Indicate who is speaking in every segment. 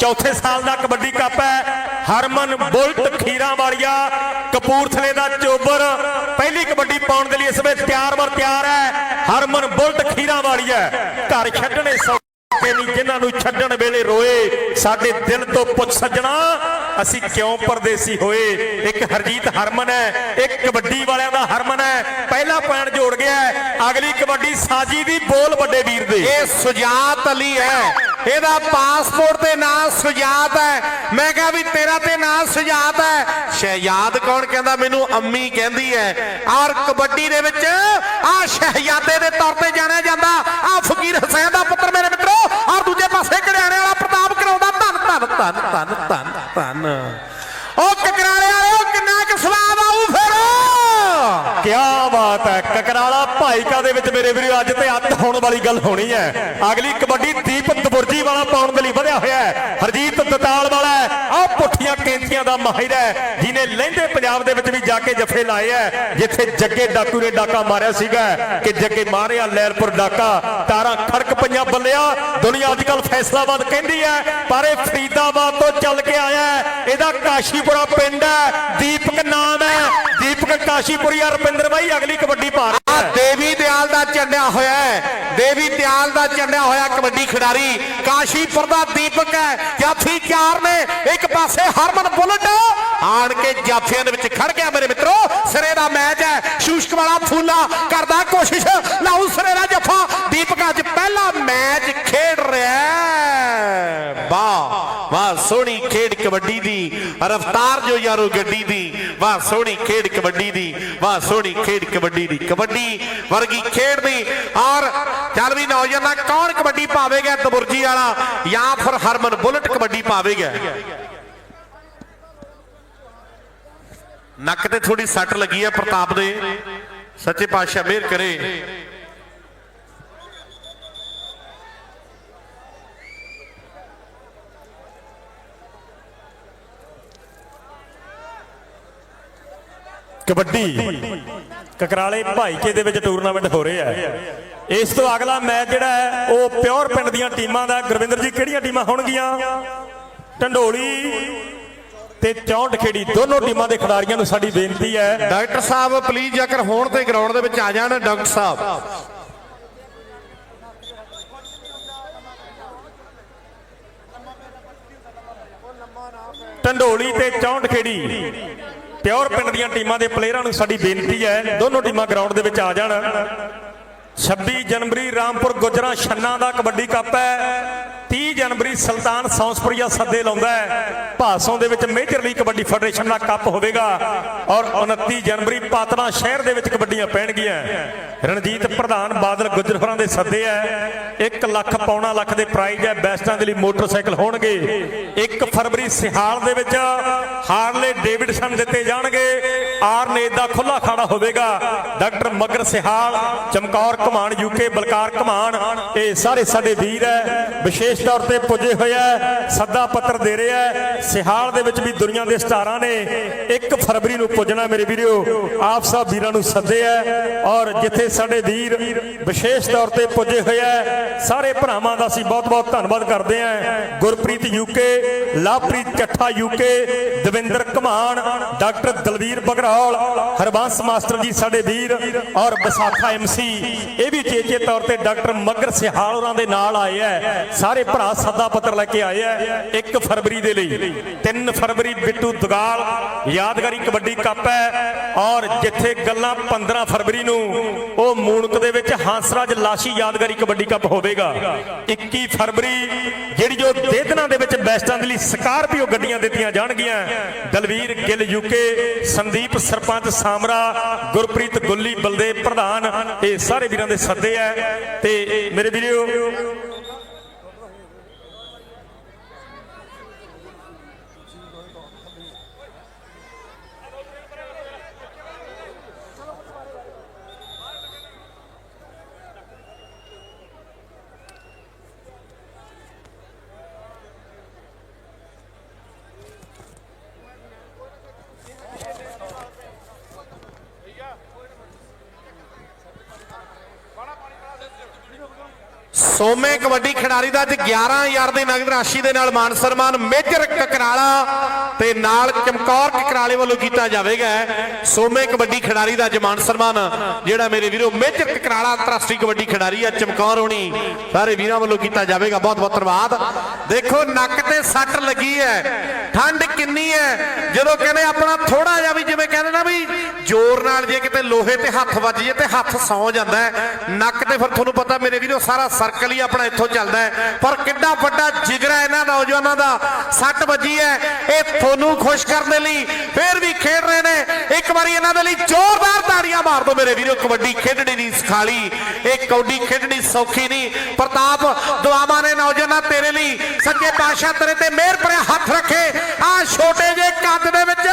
Speaker 1: ਚੌਥੇ ਸਾਲ ਦਾ ਕਬੱਡੀ ਕੱਪ ਹੈ। ਹਰਮਨ ਬੁਲਟ ਖੀਰਾ ਵਾਲੀਆ, ਕਪੂਰਥਲੇ ਦਾ ਚੋਬਰ। ਪਹਿਲੀ ਕਬੱਡੀ ਪਾਉਣ ਦੇ ਲਈ ਇਸ ਵੇਲੇ ਤਿਆਰ ਬਰ ਤਿਆਰ ਹੈ। ਹਰਮਨ ਬੁਲਟ ਖੀਰਾ ਵਾਲੀਆ। ਘਰ ਛੱਡਣੇ ਸੌ ਨਹੀਂ, ਜਿਨ੍ਹਾਂ ਨੂੰ ਛੱਡਣ ਵੇਲੇ ਰੋਏ, ਸਾਡੇ ਦਿਲ ਤੋਂ ਪੁੱਛ ਸੱਜਣਾ, ਅਸੀਂ ਕਿਉਂ ਪਰਦੇਸੀ ਹੋਏ? ਇੱਕ ਹਰਜੀਤ ਹਰਮਨ ਹੈ, ਇੱਕ ਕਬੱਡੀ ਵਾਲਿਆਂ ਦਾ ਹਰਮਨ ਹੈ। ਪਹਿਲਾ ਪੁਆਇੰਟ ਜੋੜ ਗਿਆ ਅਗਲੀ ਕਬੱਡੀ ਸਾਜੀ ਦੀ ਬੋਲ ਵੱਡੇ ਵੀਰ ਦੇ।
Speaker 2: ਇਹ ਸੁਜਾਤ ਅਲੀ ਹੈ। ਇਹਦਾ ਪਾਸਪੋਰਟ ਤੇ ਨਾਂ ਸੁਜਾਤ ਹੈ। ਮੈਂ ਕਿਹਾ ਵੀ ਤੇਰਾ ਤੇ ਨਾਂ ਸੁਜਾਤ ਹੈ। ਸ਼ਹਿਯਾਦ ਕੌਣ ਕਹਿੰਦਾ? ਮੈਨੂੰ ਅੰਮੀ ਕਹਿੰਦੀ ਹੈ। ਔਰ ਕਬੱਡੀ ਦੇ ਵਿੱਚ ਆ ਸ਼ਹਿਯਾਦੇ ਦੇ ਤੌਰ ਤੇ ਜਾਣਿਆ ਜਾਂਦਾ। ਆ ਫਕੀਰ ਹਸੈਨ ਦਾ ਪੁੱਤਰ ਮੇਰੇ ਮਿੱਤਰੋ। ਔਰ ਦੂਜੇ ਪਾਸੇ ਕੜਿਆਣੇ ਵਾਲਾ ਪ੍ਰਤਾਪ ਕਰਾਉਂਦਾ। ਧੰਨ ਧੰਨ ਧੰਨ ਧੰਨ ਧੰਨ ਧੰਨ। ਉਹ ਕਕਰਾਲੇ ਵਾਲੇ ਕਿੰਨਾ ਕਿ ਸਵਾਦ ਆਊ
Speaker 1: ਕੀ ਬਾਤ ਹੈ। ਕਕਰਾ 2.5 ਦੇ ਵਿੱਚ ਮੇਰੇ ਵੀਰੋ, ਅੱਜ ਤੇ ਅੱਤ ਹੋਣ ਵਾਲੀ ਗੱਲ ਹੋਣੀ ਹੈ। ਅਗਲੀ ਕਬੱਡੀ ਦੀਪ ਦਬੁਰਜੀ ਵਾਲਾ ਪਾਉਣ ਦੇ ਲਈ ਵਧਿਆ ਹੋਇਆ ਹੈ। ਹਰਜੀਤ ਦਤਾਲ ਕੈਂਚੀਆਂ ਦਾ ਮਾਹਿਰ ਹੈ ਜਿਨੇ ਲਹਿੰਦੇ ਪੰਜਾਬ ਦੇ ਵਿੱਚ ਵੀ ਜਾ ਕੇ ਜੱਫੇ ਲਾਏ ਹੈ, ਜਿੱਥੇ ਜੱਗੇ ਡਾਕੂ ਨੇ ਡਾਕਾ ਮਾਰਿਆ ਸੀਗਾ, ਕਿ ਜੱਗੇ ਮਾਰਿਆ ਲੈਲਪੁਰ ਡਾਕਾ, ਤਾਰਾਂ ਖੜਕ ਪਈਆਂ ਬੱਲਿਆ, ਦੁਨੀਆ ਅੱਜ ਕੱਲ ਫੈਸਲਾਬਾਦ ਕਹਿੰਦੀ ਹੈ, ਪਰ ਇਹ ਫਰੀਦਾਬਾਦ ਤੋਂ ਚੱਲ ਕੇ ਆਇਆ ਇਹਦਾ ਕਾਸ਼ੀਪੁਰਾ ਪਿੰਡ ਹੈ, ਦੀਪਕ ਨਾਮ ਹੈ, ਦੀਪਕ ਕਾਸ਼ੀਪੁਰੀਆ ਰੁਪਿੰਦਰ ਬਾਈ, ਅਗਲੀ ਕਬੱਡੀ ਭਾਰ
Speaker 2: ਦੇਵੀ ਦਿਆਲ ਦਾ ਚੰਡਿਆ ਹੋਇਆ ਹੈ, ਦੇਵੀ ਦਿਆਲ ਦਾ ਚੰਡਿਆ ਹੋਇਆ ਕਬੱਡੀ ਖਿਡਾਰੀ, ਕਾਸ਼ੀਪੁਰ ਦਾ ਦੀਪਕ ਹੈ, ਜਾਫੀ ਚਾਰ ਨੇ, ਇੱਕ ਪਾਸੇ ਹਰਮਨ ਬੁਲਟ। ਆਣ ਕੇ ਜਾਫਿਆਂ ਦੇ ਵਿੱਚ ਖੜ ਗਿਆ ਮੇਰੇ ਮਿੱਤਰੋ। ਸਿਰੇ ਦਾ ਮੈਚ ਹੈ। ਸ਼ੂਸ਼ਕ ਵਾਲਾ ਫੂਲਾ ਕਰਦਾ ਕੋਸ਼ਿਸ਼। ਲਾਉ ਸਿਰੇ ਦਾ ਜਫਾ। ਦੀਪਕ ਅੱਜ ਪਹਿਲਾ ਮੈਚ ਖੇਡ ਰਿਹਾ ਵਾਹ ਵਾਹ, ਸੋਹਣੀ ਖੇਡ ਕਬੱਡੀ ਦੀ। ਰਫਤਾਰ ਜੋ ਯਾਰੋ ਗੱਡੀ ਦੀ। ਵਾਹ, ਸੋਹਣੀ ਖੇਡ ਕਬੱਡੀ ਦੀ। ਵਾਹ, ਸੋਹਣੀ ਖੇਡ ਕਬੱਡੀ ਦੀ। ਕਬੱਡੀ ਵਰਗੀ ਖੇਡ ਦੀ ਔਰ ਚੱਲ ਵੀ ਨੌਜਵਾਨਾਂ, ਕੌਣ ਕਬੱਡੀ ਪਾਵੇਗਾ ਦਬੁਰਜੀ ਵਾਲਾ? ਜਾਂ ਫਿਰ ਹਰਮਨ ਬੁਲਟ ਕਬੱਡੀ ਪਾਵੇਗਾ? ਨੱਕ ਤੇ ਥੋੜੀ ਸੱਟ ਲੱਗੀ ਹੈ ਪ੍ਰਤਾਪ ਦੇ। ਸੱਚੇ ਪਾਤਸ਼ਾਹ ਮਿਹਰ ਕਰੇ।
Speaker 1: ਕਬੱਡੀ। ਕਕਰਾਲੇ ਭਾਈਕੇ ਦੇ ਵਿੱਚ ਟੂਰਨਾਮੈਂਟ ਹੋ ਰਿਹਾ ਹੈ ਇਸ ਤੋਂ ਅਗਲਾ ਮੈਚ ਜਿਹੜਾ ਹੈ, ਉਹ ਪਿਓਰ ਪਿੰਡ ਦੀਆਂ ਟੀਮਾਂ ਦਾ। ਗੁਰਵਿੰਦਰ ਜੀ, ਕਿਹੜੀਆਂ ਟੀਮਾਂ ਹੋਣਗੀਆਂ? ਢੰਡੋਲੀ ਤੇ ਚੌਂਟ ਖੇੜੀ ਦੋਨੋਂ ਟੀਮਾਂ ਦੇ ਖਿਡਾਰੀਆਂ ਨੂੰ ਸਾਡੀ ਬੇਨਤੀ ਹੈ।
Speaker 2: ਡਾਕਟਰ ਸਾਹਿਬ ਪਲੀਜ਼ ਜੇਕਰ ਹੋਣ ਤੇ ਗਰਾਊਂਡ ਦੇ ਵਿੱਚ ਆ ਜਾਣ ਡਾਕਟਰ ਸਾਹਿਬ।
Speaker 1: ਢੰਡੋਲੀ ਤੇ ਚੌਂਟ ਖੇੜੀ ਪਿਓਰ ਪਿੰਡ ਦੀਆਂ ਟੀਮਾਂ ਦੇ ਪਲੇਅਰਾਂ ਨੂੰ ਸਾਡੀ ਬੇਨਤੀ ਹੈ ਦੋਨੋਂ ਟੀਮਾਂ ਗਰਾਊਂਡ ਦੇ ਵਿੱਚ ਆ ਜਾਣ। 26 ਜਨਵਰੀ ਰਾਮਪੁਰ ਗੁਜਰਾ ਛੰਨਾ ਦਾ ਕਬੱਡੀ ਕੱਪ ਹੈ। 30 ਜਨਵਰੀ ਸੁਲਤਾਨ ਸੌਂਸਪੁਰੀਆ ਸੱਦੇ ਲਾਉਂਦਾ ਹੈ। ਭਾਸੋਂ ਦੇ ਵਿੱਚ ਮੇਜਰ ਲੀਗ ਕਬੱਡੀ ਫੈਡਰੇਸ਼ਨ ਦਾ ਕੱਪ ਹੋਵੇਗਾ ਔਰ 29 ਜਨਵਰੀ ਪਾਤਨਾ ਸ਼ਹਿਰ ਦੇ ਵਿੱਚ ਕਬੱਡੀਆਂ ਪੈਣਗੀਆਂ। ਰਣਜੀਤ ਪ੍ਰਧਾਨ ਬਾਦਲ ਗੁਜਰਫਰਾਂ ਦੇ ਸੱਦੇ ਹੈ। 1 ਲੱਖ ਪੌਣਾ ਲੱਖ ਦੇ ਪ੍ਰਾਈਜ਼ ਹੈ। ਬੈਸਟਾਂ ਦੇ ਲਈ ਮੋਟਰਸਾਈਕਲ ਹੋਣਗੇ। 1 ਫਰਵਰੀ ਸਿਹਾਲ ਦੇ ਵਿੱਚ ਹਾਰਲੇ ਡੇਵਿਡਸਨ ਦਿੱਤੇ ਜਾਣਗੇ। ਆਰਨੇਤ ਦਾ ਖੁੱਲਾ ਖਾੜਾ ਹੋਵੇਗਾ। ਡਾਕਟਰ ਮਗਰ ਸਿਹਾਲ, ਚਮਕੌਰ ਕਮਾਨ ਯੂਕੇ ਬਲਕਾਰ ਕਮਾਨ ਇਹ ਸਾਰੇ ਸਾਡੇ ਵੀਰ ਹੈ। ਵਿਸ਼ੇਸ਼ ਤੌਰ ਤੇ ਪੁੱਜੇ ਹੋਇਆ ਹੈ, ਸੱਦਾ ਪੱਤਰ ਦੇ ਰਿਹਾ ਸਿਹਾਲ ਦੇ ਵਿੱਚ ਵੀ ਦੁਨੀਆ ਦੇ ਸਟਾਰਾਂ ਨੇ 1 ਫਰਵਰੀ ਨੂੰ ਪੁੱਜਣਾ ਮੇਰੇ ਵੀਰੋ। ਆਪ ਸਭ ਵੀਰਾਂ ਨੂੰ ਸੱਦਿਆ ਹੈ ਔਰ ਜਿੱਥੇ ਸਾਡੇ ਵੀਰ ਵਿਸ਼ੇਸ਼ ਤੌਰ ਤੇ ਪੁੱਜੇ ਹੋਇਆ ਸਾਰੇ ਭਰਾਵਾਂ ਦਾ ਅਸੀਂ ਬਹੁਤ-ਬਹੁਤ ਧੰਨਵਾਦ ਕਰਦੇ ਹਾਂ Gurpreet UK Lovepreet Chatha UK Davinder Kaman doctor Dalvir Bagraul Harbans master ji ਸਾਡੇ ਵੀਰ ਔਰ ਵਿਸਾਖਾ ਐਮਸੀ ਇਹ ਵੀ ਚੇਚੇ ਤੌਰ ਤੇ ਡਾਕਟਰ ਮਗਰ ਸਿਹਾਲ ਹੋਰਾਂ ਦੇ ਨਾਲ ਆਏ ਹੈ ਸਾਰੇ ਭਰਾ ਸੱਦਾ ਪੱਤਰ ਲੈ ਕੇ ਆਏ ਹੈ 1 ਫਰਵਰੀ ਦੇ ਲਈ। 3 ਫਰਵਰੀ ਬਿੱਟੂ ਦਗਾਲ ਯਾਦਗਾਰੀ ਕਬੱਡੀ ਕੱਪ ਹੈ ਔਰ ਜਿੱਥੇ ਗੱਲਾਂ 15 ਫਰਵਰੀ ਨੂੰ ਉਹ ਮੂਣਕ ਦੇ ਵਿੱਚ ਹੰਸਰਾਜ ਲਾਸ਼ੀ ਯਾਦਗਾਰੀ ਕਬੱਡੀ ਕੱਪ ਹੋਵੇਗਾ। 21 ਫਰਵਰੀ ਜਿਹੜੀ ਜੋ ਦੇਦਨਾ ਦੇ ਵਿੱਚ ਬੈਸਟਾਂ ਦੇ ਲਈ ਸਕਾਰਪੀਓ ਗੱਡੀਆਂ ਦਿੱਤੀਆਂ ਜਾਣਗੀਆਂ। ਦਲਵੀਰ ਗਿੱਲ ਯੂਕੇ, ਸੰਦੀਪ ਸਰਪੰਚ ਸਾਮਰਾ, ਗੁਰਪ੍ਰੀਤ ਗੁੱਲੀ ਬਲਦੇਵ ਪ੍ਰਧਾਨ, ਇਹ ਸਾਰੇ ਵੀਰਾਂ ਦੇ ਸੱਦੇ ਹੈ ਤੇ ਮੇਰੇ ਵੀਰੋ
Speaker 2: ਸੋਮੇ ਕਬੱਡੀ ਖਿਡਾਰੀ ਦਾ ਅੱਜ 11000 ਦੀ ਨਗਦ ਰਾਸ਼ੀ ਦੇ ਨਾਲ ਮਾਨ ਸਨਮਾਨ, ਮੇਜਰ ਕਕਰਾਲਾ ਤੇ ਨਾਲ ਚਮਕੌਰ ਕਕਰਾਲੇ ਵੱਲੋਂ ਕੀਤਾ ਜਾਵੇਗਾ। ਸੋਮੇ ਕਬੱਡੀ ਖਿਡਾਰੀ ਦਾ ਅੱਜ ਮਾਨ ਸਨਮਾਨ, ਜਿਹੜਾ ਮੇਰੇ ਵੀਰੋ ਮੇਜਰ ਕਕਰਾਲਾ ਅੰਤਰਰਾਸ਼ਟਰੀ ਕਬੱਡੀ ਖਿਡਾਰੀ ਆ, ਚਮਕੌਰ ਹੋਣੀ। ਸਾਰੇ ਵੀਰਾਂ ਵੱਲੋਂ ਕੀਤਾ ਜਾਵੇਗਾ। ਬਹੁਤ ਬਹੁਤ ਧੰਨਵਾਦ। ਦੇਖੋ, ਨੱਕ ਤੇ ਸੱਟ ਲੱਗੀ ਹੈ। ਠੰਡ ਕਿੰਨੀ ਹੈ। ਜਦੋਂ ਕਹਿੰਦੇ ਆਪਣਾ ਥੋੜਾ ਜਿਹਾ ਵੀ, ਜਿਵੇਂ ਕਹਿੰਦੇ ਨਾ ਵੀ ਜ਼ੋਰ ਨਾਲ ਜੇ ਕਿਤੇ ਲੋਹੇ ਤੇ ਹੱਥ ਵੱਜ ਜੇ ਤੇ ਹੱਥ ਸੌ ਜਾਂਦਾ ਹੈ। ਨੱਕ ਤੇ ਫਿਰ ਤੁਹਾਨੂੰ ਪਤਾ ਮੇਰੇ ਵੀਰੋ ਸਾਰਾ ਸਰਕਲ ਹੀ ਆਪਣਾ ਇੱਥੋਂ ਚੱਲਦਾ ਹੈ। ਪਰ ਕਿੰਨਾ ਵੱਡਾ ਜਿਗਰਾ ਹੈ ਇਹਨਾਂ ਨੌਜਵਾਨਾਂ ਦਾ ਸੱਟ ਵੱਜੀ ਹੈ। ਇਹ ਤੁਹਾਨੂੰ ਖੁਸ਼ ਕਰਨ ਦੇ ਲਈ ਫੇਰ ਵੀ ਖੇਡ ਰਹੇ ਨੇ। ਇੱਕ ਵਾਰੀ ਇਹਨਾਂ ਦੇ ਲਈ ਜ਼ੋਰਦਾਰ ਤਾੜੀਆਂ ਮਾਰ ਦਿਓ ਮੇਰੇ ਵੀਰੋ। ਕਬੱਡੀ ਖੇਡਣੀ ਨਹੀਂ ਸਿਖਾਲੀ। ਇਹ ਕੌਡੀ ਖੇਡਣੀ ਸੌਖੀ ਨਹੀਂ। ਪ੍ਰਤਾਪ ਦੁਆਵਾਂ ਨੇ ਨੌਜਵਾਨਾਂ ਤੇਰੇ ਲਈ ਸੱਚੇ ਪਾਤਸ਼ਾਹ ਤੇਰੇ ਤੇ ਮਿਹਰ ਭਰਿਆ ਹੱਥ ਰੱਖੇ। ਆ ਛੋਟੇ ਜਿਹੇ ਕੱਦ ਦੇ ਵਿੱਚ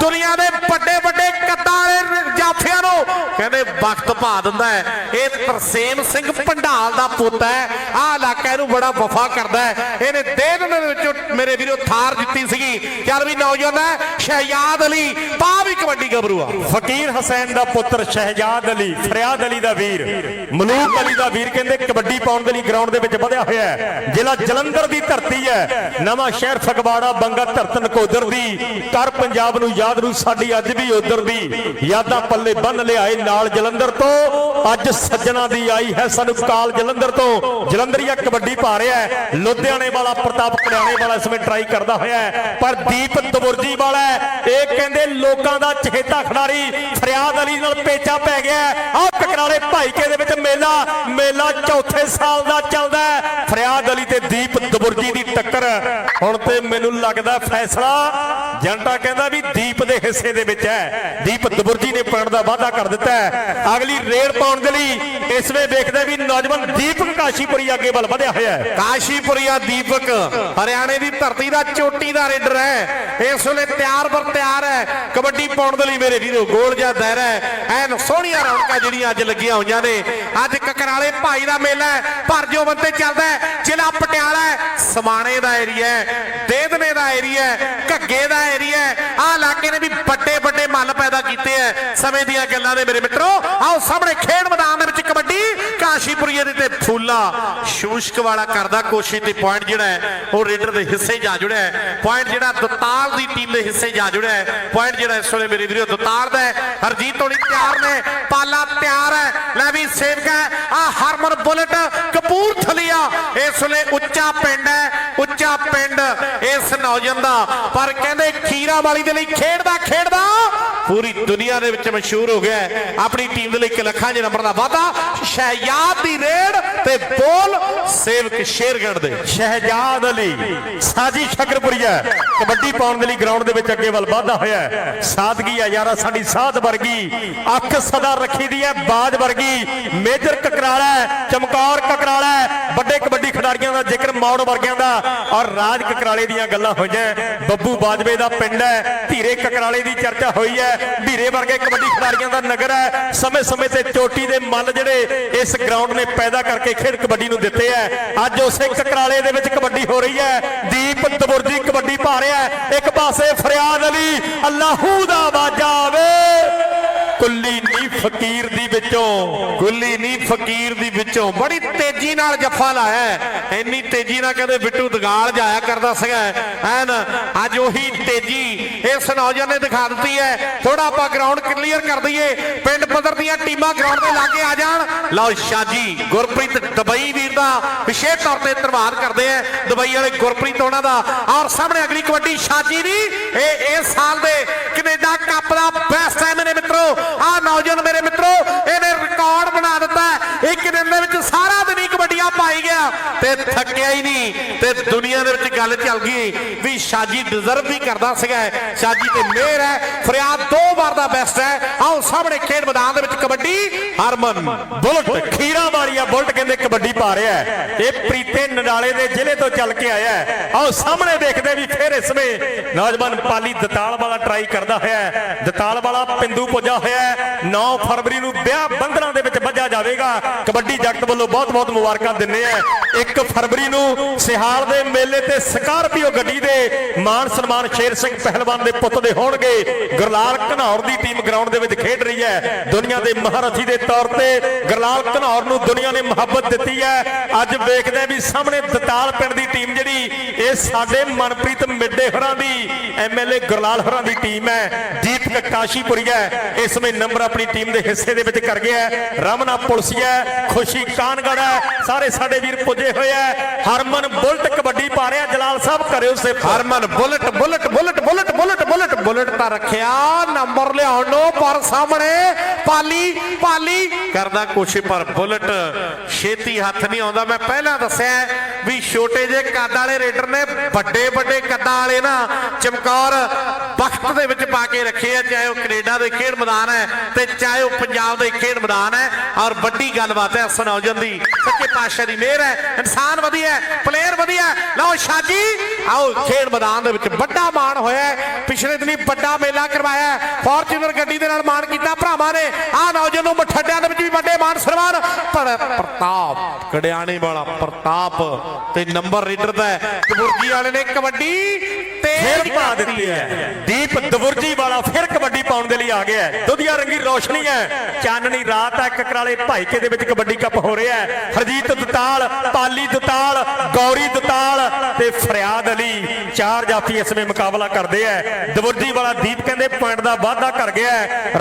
Speaker 2: ਦੁਨੀਆ ਦੇ ਵੱਡੇ ਵੱਡੇ ਕੱਦਾਂ ਵਾਲੇ ਜਾਫਿਆਂ ਨੂੰ ਕਹਿੰਦੇ ਵਕਤ ਪਾ ਦਿੰਦਾ ਹੈ। ਇਹ ਤਰਸੇਮ ਸਿੰਘ ਭੰਡਾਲ ਦਾ ਪੁੱਤ ਹੈ। ਆ ਇਲਾਕਾ ਇਹਨੂੰ ਬੜਾ ਵਫਾ ਕਰਦਾ ਹੈ। ਇਹਨੇ ਦੇ ਦੇ ਵਿੱਚੋਂ ਮੇਰੇ ਵੀਰੋ ਥਾਰ ਦਿੱਤੀ ਸੀਗੀ। ਚੱਲ ਵੀ ਨੌਜਵਾਨ ਹੈ, ਸ਼ਹਿਜਾਦ ਅਲੀ ਪਾ ਵੀ ਕਬੱਡੀ ਗੱਭਰੂ ਆ
Speaker 1: ਫਕੀਰ ਹਸੈਨ ਦਾ ਪੁੱਤਰ ਸ਼ਹਿਜਾਦ ਅਲੀ, ਫਰਿਆਦ ਅਲੀ ਦਾ ਵੀਰ। ਮਲੂਕ ਅਲੀ ਦਾ ਵੀਰ ਕਹਿੰਦੇ ਕਬੱਡੀ ਪਾਉਣ ਦੇ ਲਈ ਗਰਾਊਂਡ ਦੇ ਵਿੱਚ ਵਧਿਆ ਹੋਇਆ ਹੈ। ਜ਼ਿਲ੍ਹਾ ਜਲੰਧਰ ਦੀ ਧਰਤੀ ਹੈ। ਨਵਾਂ ਸ਼ਹਿਰ ਫਗਵਾੜਾ, ਬੰਗਾ ਧਰਤ ਨਕੋਦਰ ਦੀ। ਕਰ ਪੰਜਾਬ ਨੂੰ ਯਾਦ ਨੂੰ ਸਾਡੀ ਅੱਜ ਵੀ ਉਧਰ ਦੀ। ਯਾਦਾਂ ਪੱਲੇ ਬੰਨ ਲਿਆਏ ਨਾਲ ਜਲੰਧਰ ਤੋਂ। ਅੱਜ ਸੱਜਣਾ ਦੀ ਆਈ ਹੈ ਸਾਨੂੰ ਕਾਲ ਜਲੰਧਰ ਤੋਂ। ਜਲੰਧਰੀਆ ਕਬੱਡੀ ਪਾ ਰਿਹਾ ਹੈ। ਲੁਧਿਆਣੇ ਵਾਲਾ ਪ੍ਰਤਾਪ ਕੜਿਆਣੇ ਵਾਲਾ ਇਸ ਵਿੱਚ ਟਰਾਈ ਕਰਦਾ ਹੋਇਆ ਹੈ। ਪਰ ਦੀਪ ਦਬੁਰਜੀ ਵਾਲਾ ਇਹ ਕਹਿੰਦੇ ਲੋਕਾਂ ਦਾ ਚਹੇਤਾ ਖਿਡਾਰੀ ਫਰਿਆਦ ਅਲੀ ਨਾਲ ਪੇਚਾ ਪੈ ਗਿਆ ਆਹ ਕਕਰਾਲੇ ਭਾਈਕੇ ਦੇ ਵਿੱਚ ਮੇਲਾ ਮੇਲਾ ਚੌਥੇ ਸਾਲ ਦਾ ਚੱਲਦਾ ਫਰਿਆਦ ਅਲੀ ਤੇ ਦੀਪ ਦਬੁਰਜੀ ਦੀ ਟੱਕਰ। ਹੁਣ ਤੇ ਮੈਨੂੰ ਲੱਗਦਾ ਫੈਸਲਾ ਜੰਟਾ ਕਹਿੰਦਾ ਵੀ ਦੀਪ ਦੇ ਹਿੱਸੇ ਦੇ ਵਿੱਚ ਹੈ। ਦੀਪ ਦਬੁਰਜੀ ਨੇ ਪੈਣ ਦਾ ਵਾਅਦਾ ਕਰ ਦਿੱਤਾ ਹੈ। ਅਗਲੀ ਰੇਡ ਪਾਉਣ ਦੇ ਲਈ ਇਸ ਵੇ ਵੇਖਦੇ ਵੀ ਨੌਜਵਾਨ ਦੀਪਕ ਕਾਸ਼ੀਪੁਰੀ ਅੱਗੇ ਵੱਲ ਵਧਿਆ ਹੋਇਆ ਹੈ।
Speaker 2: ਕਾਸ਼ੀਪੁਰੀਆ ਦੀਪਕ, ਹਰਿਆਣੇ ਦੀ ਧਰਤੀ ਦਾ ਚੋਟੀ ਦਾ ਰੇਡਰ ਹੈ। ਇਸ ਵੇਲੇ ਤਿਆਰ ਬਰ ਤਿਆਰ ਹੈ। ਕਬੱਡੀ ਪਾਉਣ ਦੇ ਲਈ ਮੇਰੇ ਵੀਰੋ ਗੋਲ ਜਾਂ ਦਾਇਰਾ ਐਨ ਸੋਹਣੀਆਂ ਰੌਣਕਾਂ ਜਿਹੜੀਆਂ ਅੱਜ ਲੱਗੀਆਂ ਹੋਈਆਂ ਨੇ। ਅੱਜ ਕਕਰਾਲੇ ਭਾਈ ਦਾ ਮੇਲਾ ਹੈ। ਪਰ ਜੋ ਬੰਦੇ ਚੱਲਦਾ ਹੈ। ਜ਼ਿਲ੍ਹਾ ਪਟਿਆਲਾ ਸਮਾਣੇ ਦਾ ਏਰੀਆ ਹੈ। ਦੇਦਨੇ ਦਾ ਏਰੀਆ ਹੈ। ਘੱਗੇ ਦਾ ਏਰੀਆ ਹੈ। ਆਹ ਇਲਾਕੇ ਨੇ ਵੀ ਵੱਡੇ ਵੱਡੇ ਮੱਲ ਪੈਦਾ ਕੀਤੇ ਐ ਸਮੇਂ ਦੀਆਂ ਗੱਲਾਂ ਦੇ ਮੇਰੇ ਮਿੱਤਰੋ। ਆਓ ਸਾਹਮਣੇ ਖੇਡ ਮੈਦਾਨ ਦੇ ਵਿੱਚ ਕਬੱਡੀ, ਕਾਸ਼ੀਪੁਰੀਏ ਦੇ ਤੇ ਫੂਲਾ। ਸ਼ੂਸ਼ਕ ਵਾਲਾ ਕਰਦਾ ਕੋਸ਼ਿਸ਼ ਤੇ ਪੁਆਇੰਟ ਜਿਹੜਾ ਹੈ, ਉਹ ਰੇਡਰ ਦੇ ਹਿੱਸੇ ਜਾ ਜੁੜਿਆ ਹੈ। ਪੁਆਇੰਟ ਜਿਹੜਾ ਦਤਾਲ ਦੀ ਟੀਮ ਦੇ ਹਿੱਸੇ ਜਾ ਜੁੜਿਆ ਹੈ। ਪੁਆਇੰਟ ਜਿਹੜਾ ਇਸ ਵੇਲੇ ਮੇਰੇ ਵੀਰੋ ਦਤਾਲ ਦਾ ਹੈ। ਹਰਜੀਤ ਹੋਣੀ ਤਿਆਰ ਨੇ। ਪਾਲਾ ਤਿਆਰ ਹੈ। ਲੈ ਵੀ ਸੇਵਕ ਹੈ। ਆ ਹਰਮਨ ਬੁਲਟ ਕਪੂਰਥਲੀਆ ਇਸ ਵੇਲੇ ਉੱਚਾ ਪਿੰਡ ਹੈ। ਉੱਚਾ ਪਿੰਡ ਇਸ ਨੌਜਵਾਨ ਦਾ। ਪਰ ਕਹਿੰਦੇ ਖੀਰਾ ਵਾਲੀ ਦੇ ਲਈ ਖੇਡਦਾ ਖੇਡਦਾ। ਪੂਰੀ ਦੁਨੀਆ ਦੇ ਵਿੱਚ ਮਸ਼ਹੂਰ ਹੋ ਗਿਆ ਆਪਣੀ ਟੀਮ ਦੇ ਲਈ ਇੱਕ ਲੱਖਾਂ ਦੇ ਨੰਬਰ ਦਾ ਵਾਅਦਾ। ਸ਼ਹਿਯਾਦ ਦੀ ਰੇਡ ਤੇ ਬੋਲ ਸੇਵਕ ਸ਼ੇਰਗੜ ਦੇ।
Speaker 1: ਸ਼ਹਿਜਾਦ ਅਲੀ, ਸਾਜੀ ਸ਼ਕਰਪੁਰੀਆ ਕਬੱਡੀ ਪਾਉਣ ਦੇ ਲਈ ਗਰਾਊਂਡ ਦੇ ਵਿੱਚ ਅੱਗੇ ਵੱਲ ਵਧਦਾ ਹੋਇਆ ਸਾਦਗੀ ਆ ਯਾਰਾ, ਸਾਡੀ ਸਾਧ ਵਰਗੀ। ਅੱਖ ਸਦਾ ਰੱਖੀ ਦੀ ਹੈ, ਬਾਜ ਵਰਗੀ। ਮੇਜਰ ਕਕਰਾਲਾ ਚਮਕੌਰ ਕਕਰਾਲਾ ਵੱਡੇ ਕਬੱਡੀ ਖਿਡਾਰੀਆਂ ਦਾ ਜ਼ਿਕਰ ਮੌੜ ਵਰਗਿਆਂ ਦਾ। ਔਰ ਰਾਜ ਕਕਰਾਲੇ ਦੀਆਂ ਗੱਲਾਂ ਹੋਈਆਂ ਬੱਬੂ ਬਾਜਵੇ ਦਾ ਪਿੰਡ ਹੈ, ਧੀਰੇ ਕਕਰਾਲੇ ਦੀ ਚਰਚਾ ਹੋਈ ਹੈ। ਧੀਰੇ ਵਰਗੇ ਕਬੱਡੀ ਖਿਡਾਰੀਆਂ ਦਾ ਨਗਰ ਹੈ। ਸਮੇਂ ਸਮੇਂ ਤੇ ਚੋਟੀ ਦੇ ਮੱਲ ਜਿਹੜੇ ਇਸ ਗਰਾਊਂਡ ਨੇ ਪੈਦਾ ਕਰਕੇ ਖੇਡ ਕਬੱਡੀ ਨੂੰ ਦਿੱਤੇ ਹੈ। ਅੱਜ ਉਸੇ ਕਕਰਾਲੇ ਦੇ ਵਿੱਚ ਕਬੱਡੀ ਹੋ ਰਹੀ ਹੈ। ਦੀਪ ਦਬੁਰਜੀ ਕਬੱਡੀ ਪਾ ਰਿਹਾ ਇੱਕ ਪਾਸੇ ਫਰਿਆਦ ਅਲੀ, ਅੱਲਾਹੂ ਦਾ ਬਾਜਾ ਆਵੇ। ਕੁੱਲੀ ਨੀ ਫਕੀਰ ਦੀ ਵਿੱਚੋਂ,
Speaker 2: ਕੁੱਲੀ ਨਹੀਂ ਫਕੀਰ ਦੀ ਵਿੱਚੋਂ ਬੜੀ ਤੇਜ਼ੀ ਨਾਲ ਜੱਫਾ ਲਾਇਆ ਇੰਨੀ ਤੇਜ਼ੀ ਨਾਲ ਕਹਿੰਦੇ ਬਿੱਟੂ ਦਗਾਲ ਜਾਇਆ ਕਰਦਾ ਸੀਗਾ। ਐਨ, ਅੱਜ ਉਹੀ ਤੇਜ਼ੀ ਇਸ ਨੌਜਵਾਨ ਨੇ ਦਿਖਾ ਦਿੱਤੀ ਹੈ। ਥੋੜਾ ਆਪਾਂ ਗਰਾਊਂਡ ਕਲੀਅਰ ਕਰ ਦਈਏ। ਪਿੰਡ ਪੱਧਰ ਦੀਆਂ ਟੀਮਾਂ ਗਰਾਊਂਡ ਦੇ ਲਾਗੇ ਆ ਜਾਣ। ਲਓ ਸ਼ਾਜੀ ਗੁਰਪ੍ਰੀਤ ਦੁਬਈ ਵੀਰ ਦਾ ਵਿਸ਼ੇਸ਼ ਤੌਰ ਤੇ ਧੰਨਵਾਦ ਕਰਦੇ ਆ। ਦੁਬਈ ਵਾਲੇ ਗੁਰਪ੍ਰੀਤ ਉਹਨਾਂ ਦਾ। ਔਰ ਸਾਹਮਣੇ ਅਗਲੀ ਕਬੱਡੀ ਸ਼ਾਜੀ ਦੀ। ਇਹ ਇਸ ਸਾਲ ਦੇ ਕੈਨੇਡਾ ਕੱਪ ਦਾ ਬੈਸਟ ਹੈ ਮੇਰੇ ਮਿੱਤਰੋ। ਆਹ ਨੌਜਵਾਨ ਮੇਰੇ ਮਿੱਤਰੋ ਇਹਨੇ ਰਿਕਾਰਡ ਬਣਾ ਦਿੱਤਾ ਹੈ। ਇੱਕ ਦਿਨ ਦੇ ਵਿੱਚ ਸਾਰਾ ਦਿਨ ਹੀ ਕਬੱਡੀਆਂ ਪਾਈ ਗਿਆ ਤੇ ਥੱਕਿਆ ਹੀ ਨਹੀਂ ਤੇ ਦੁਨੀਆ ਦੇ ਵਿੱਚ ਗੱਲ ਚੱਲ ਗਈ ਵੀ ਸ਼ਾਜੀ ਡਿਜ਼ਰਵ ਵੀ ਕਰਦਾ ਸੀਗਾ ਸ਼ਾਜੀ ਤੇ ਮਿਹਰ ਹੈ, ਫਰਿਆਦ ਦੋ ਵਾਰ ਦਾ ਬੈਸਟ ਹੈ। ਆਓ ਸਾਹਮਣੇ ਖੇਡ ਮੈਦਾਨ ਦੇ ਵਿੱਚ ਕਬੱਡੀ, ਹਰਮਨ
Speaker 1: ਬੁਲਟ, ਖੀਰਾ ਵਾਲੀਆ ਬੁਲਟ ਕਹਿੰਦੇ ਕਬੱਡੀ ਪਾ ਰਿਹਾ ਇਹ ਪ੍ਰੀਤੇ ਨਡਾਲੇ ਦੇ ਜ਼ਿਲ੍ਹੇ ਤੋਂ ਚੱਲ ਕੇ ਆਇਆ ਆਓ ਸਾਹਮਣੇ ਦੇਖਦੇ ਵੀ ਫੇਰ ਇਸ ਵੇ ਨੌਜਵਾਨ ਪਾਲੀ ਦਤਾਲ ਵਾਲਾ ਟਰਾਈ ਕਰਦਾ ਹੋਇਆ ਦਤਾਲ ਵਾਲਾ ਪਿੰਦੂ ਪੁੱਜਾ ਹੋਇਆ ਹੈ। 9 ਫਰਵਰੀ ਨੂੰ ਵਿਆਹ ਬੰਦਰਾਂ ਦੇ ਵਿੱਚ ਵੱਜਾ ਜਾਵੇਗਾ। ਕਬੱਡੀ ਜਗਤ ਵੱਲੋਂ ਬਹੁਤ ਬਹੁਤ ਮੁਬਾਰਕਾਂ ਦਿੰਨੇ ਆ। 1 ਫਰਵਰੀ ਨੂੰ ਸਿਹਾਲ ਦੇ ਮੇਲੇ ਤੇ ਸਕਾਰਪੀਓ ਗੱਡੀ ਦੇ ਮਾਨ ਸਨਮਾਨ ਸ਼ੇਰ ਸਿੰਘ ਪਹਿਲਵਾਨ ਦੇ ਪੁੱਤ ਦੇ ਹੋਣਗੇ। ਗੁਰਲਾਲ ਘਨੌਰ ਦੀ ਟੀਮ ਗਰਾਊਂਡ ਦੇ ਵਿੱਚ ਖੇਡ ਰਹੀ ਹੈ। ਦੁਨੀਆ ਦੇ ਮਹਾਰਥੀ ਦੇ ਤੌਰ ਤੇ ਗੁਰਲਾਲ ਘਨੌਰ ਨੂੰ ਦੁਨੀਆ ਨੇ ਮੁਹੱਬਤ ਦਿੱਤੀ ਹੈ। ਅੱਜ ਵੇਖਦੇ ਹਾਂ ਵੀ ਸਾਹਮਣੇ ਦਤਾਲ ਪਿੰਡ ਦੀ ਟੀਮ ਜਿਹੜੀ, ਇਹ ਸਾਡੇ ਮਨਪ੍ਰੀਤ ਮਿੱਡੇ ਹੋਰਾਂ ਦੀ, ਐਮਐਲਏ ਗੁਰਲਾਲ ਹੋਰਾਂ ਦੀ ਟੀਮ ਹੈ। ਦੀਪਕ ਕਾਸ਼ੀਪੁਰੀਆ ਇਸ ਸਮੇਂ ਨੰਬਰ ਆਪਣੀ ਟੀਮ ਦੇ ਹਿੱਸੇ ਦੇ ਵਿੱਚ ਕਰ ਗਿਆ ਹੈ। ਰਮਨਾ ਪੁਲਸੀਆ ਖੁਸ਼ੀ ਕਾਨਗੜਾ ਸਾਰੇ ਸਾਡੇ ਵੀਰ ਪੁੱਜੇ ਹੋਏ ਹੈ ਹਰਮਨ ਬੁਲਟ ਕਬੱਡੀ ਪਾ ਰਿਹਾ ਜਲਾਲ ਸਾਹਿਬ ਕਰਿਓ ਸਿਫਤ
Speaker 2: Harman bullet bullet bullet bullet bullet bullet bullet ਤਾਂ ਰੱਖਿਆ। ਨੰਬਰ ਲਿਆਉਣ ਨੂੰ ਪਰ ਸਾਹਮਣੇ ਪਾਲੀ ਪਾਲੀ। ਕਰਦਾ ਕੋਸ਼ਿਸ਼ ਪਰ ਬੁਲਟ ਛੇਤੀ ਹੱਥ ਨਹੀਂ ਆਉਂਦਾ। ਮੈਂ ਪਹਿਲਾਂ ਦੱਸਿਆ ਵੀ ਛੋਟੇ ਜਿਹੇ ਕੱਦ ਵਾਲੇ ਰੇਡਰ ਨੇ ਵੱਡੇ ਵੱਡੇ ਕੱਦਾਂ ਵਾਲੇ ਨਾ, ਚਮਕੌਰ ਵਕਤ ਦੇ ਵਿੱਚ ਪਾ ਕੇ ਰੱਖੇ ਆ, ਚਾਹੇ ਉਹ ਕੈਨੇਡਾ ਦੇ ਖੇਡ ਮੈਦਾਨ ਹੈ ਤੇ ਚਾਹੇ ਉਹ ਪੰਜਾਬ ਦੇ ਖੇਡ ਮੈਦਾਨ ਹੈ। ਔਰ ਵੱਡੀ ਗੱਲਬਾਤ ਹੈ ਸਨੌਜਨ ਦੀ। ਸੱਚੇ ਪਾਤਸ਼ਾਹ ਦੀ ਮਿਹਰ ਹੈ, ਇਨਸਾਨ ਵਧੀਆ ਹੈ ਪਲੇਅਰ ਵਧੀਆ ਹੈ। ਲਓ ਸ਼ਾਜੀ ਆਓ ਖੇਡ ਮੈਦਾਨ ਦੇ ਵਿੱਚ ਵੱਡਾ ਮਾਣ ਹੋਇਆ ਪਿਛਲੇ ਦਿਨੀ ਵੱਡਾ ਮੇਲਾ ਕਰਵਾਇਆ ਫੋਰਚੂਨਰ ਗੱਡੀ ਦੇ ਨਾਲ ਮਾਣ ਕੀਤਾ ਭਰਾਵਾਂ ਨੇ। ਆਹ ਨੌਜਵਾਨ ਨੂੰ ਮਠੱਡਿਆਂ ਦੇ ਵਿੱਚ ਵੀ ਮਾਣ ਸਨਮਾਨ ਪਰ ਪ੍ਰਤਾਪ ਕੜਿਆਣੇ ਵਾਲਾ ਪ੍ਰਤਾਪ ਤੇ ਨੰਬਰ ਰੀਡਰ ਦਾ ਹੈ। ਕਬੂਰਜੀ ਵਾਲੇ ਨੇ ਕਬੱਡੀ
Speaker 1: ਫਿਰ ਪਾ ਦਿੱਤੀ ਹੈ। ਦੀਪ ਦਵੁਰਜੀ ਵਾਲਾ ਫਿਰ ਕਬੱਡੀ ਪਾਉਣ ਦੇ ਲਈ ਆ ਗਿਆ ਦੁਧੀਆ ਰੰਗੀ ਰੋਸ਼ਨੀ ਹੈ। ਚਾਨਣੀ ਰਾਤ ਹੈ ਕਕਰਾਲੇ ਭਾਈਕੇ ਦੇ ਵਿੱਚ ਕਬੱਡੀ ਕੱਪ ਹੋ ਰਿਹਾ ਹੈ। ਹਰਜੀਤ ਦਤਾਲ ਪਾਲੀ ਦਤਾਲ ਗੌਰੀ ਦਤਾਲ ਤੇ ਫਰਿਆਦ ਅਲੀ ਚਾਰ ਜਾਫੀ ਇਸ ਵਿੱਚ ਮੁਕਾਬਲਾ ਕਰਦੇ ਹੈ ਦਵੁਰਜੀ ਵਾਲਾ ਦੀਪ ਕਹਿੰਦੇ ਪੁਆਇੰਟ ਦਾ ਵਾਅਦਾ ਕਰ ਗਿਆ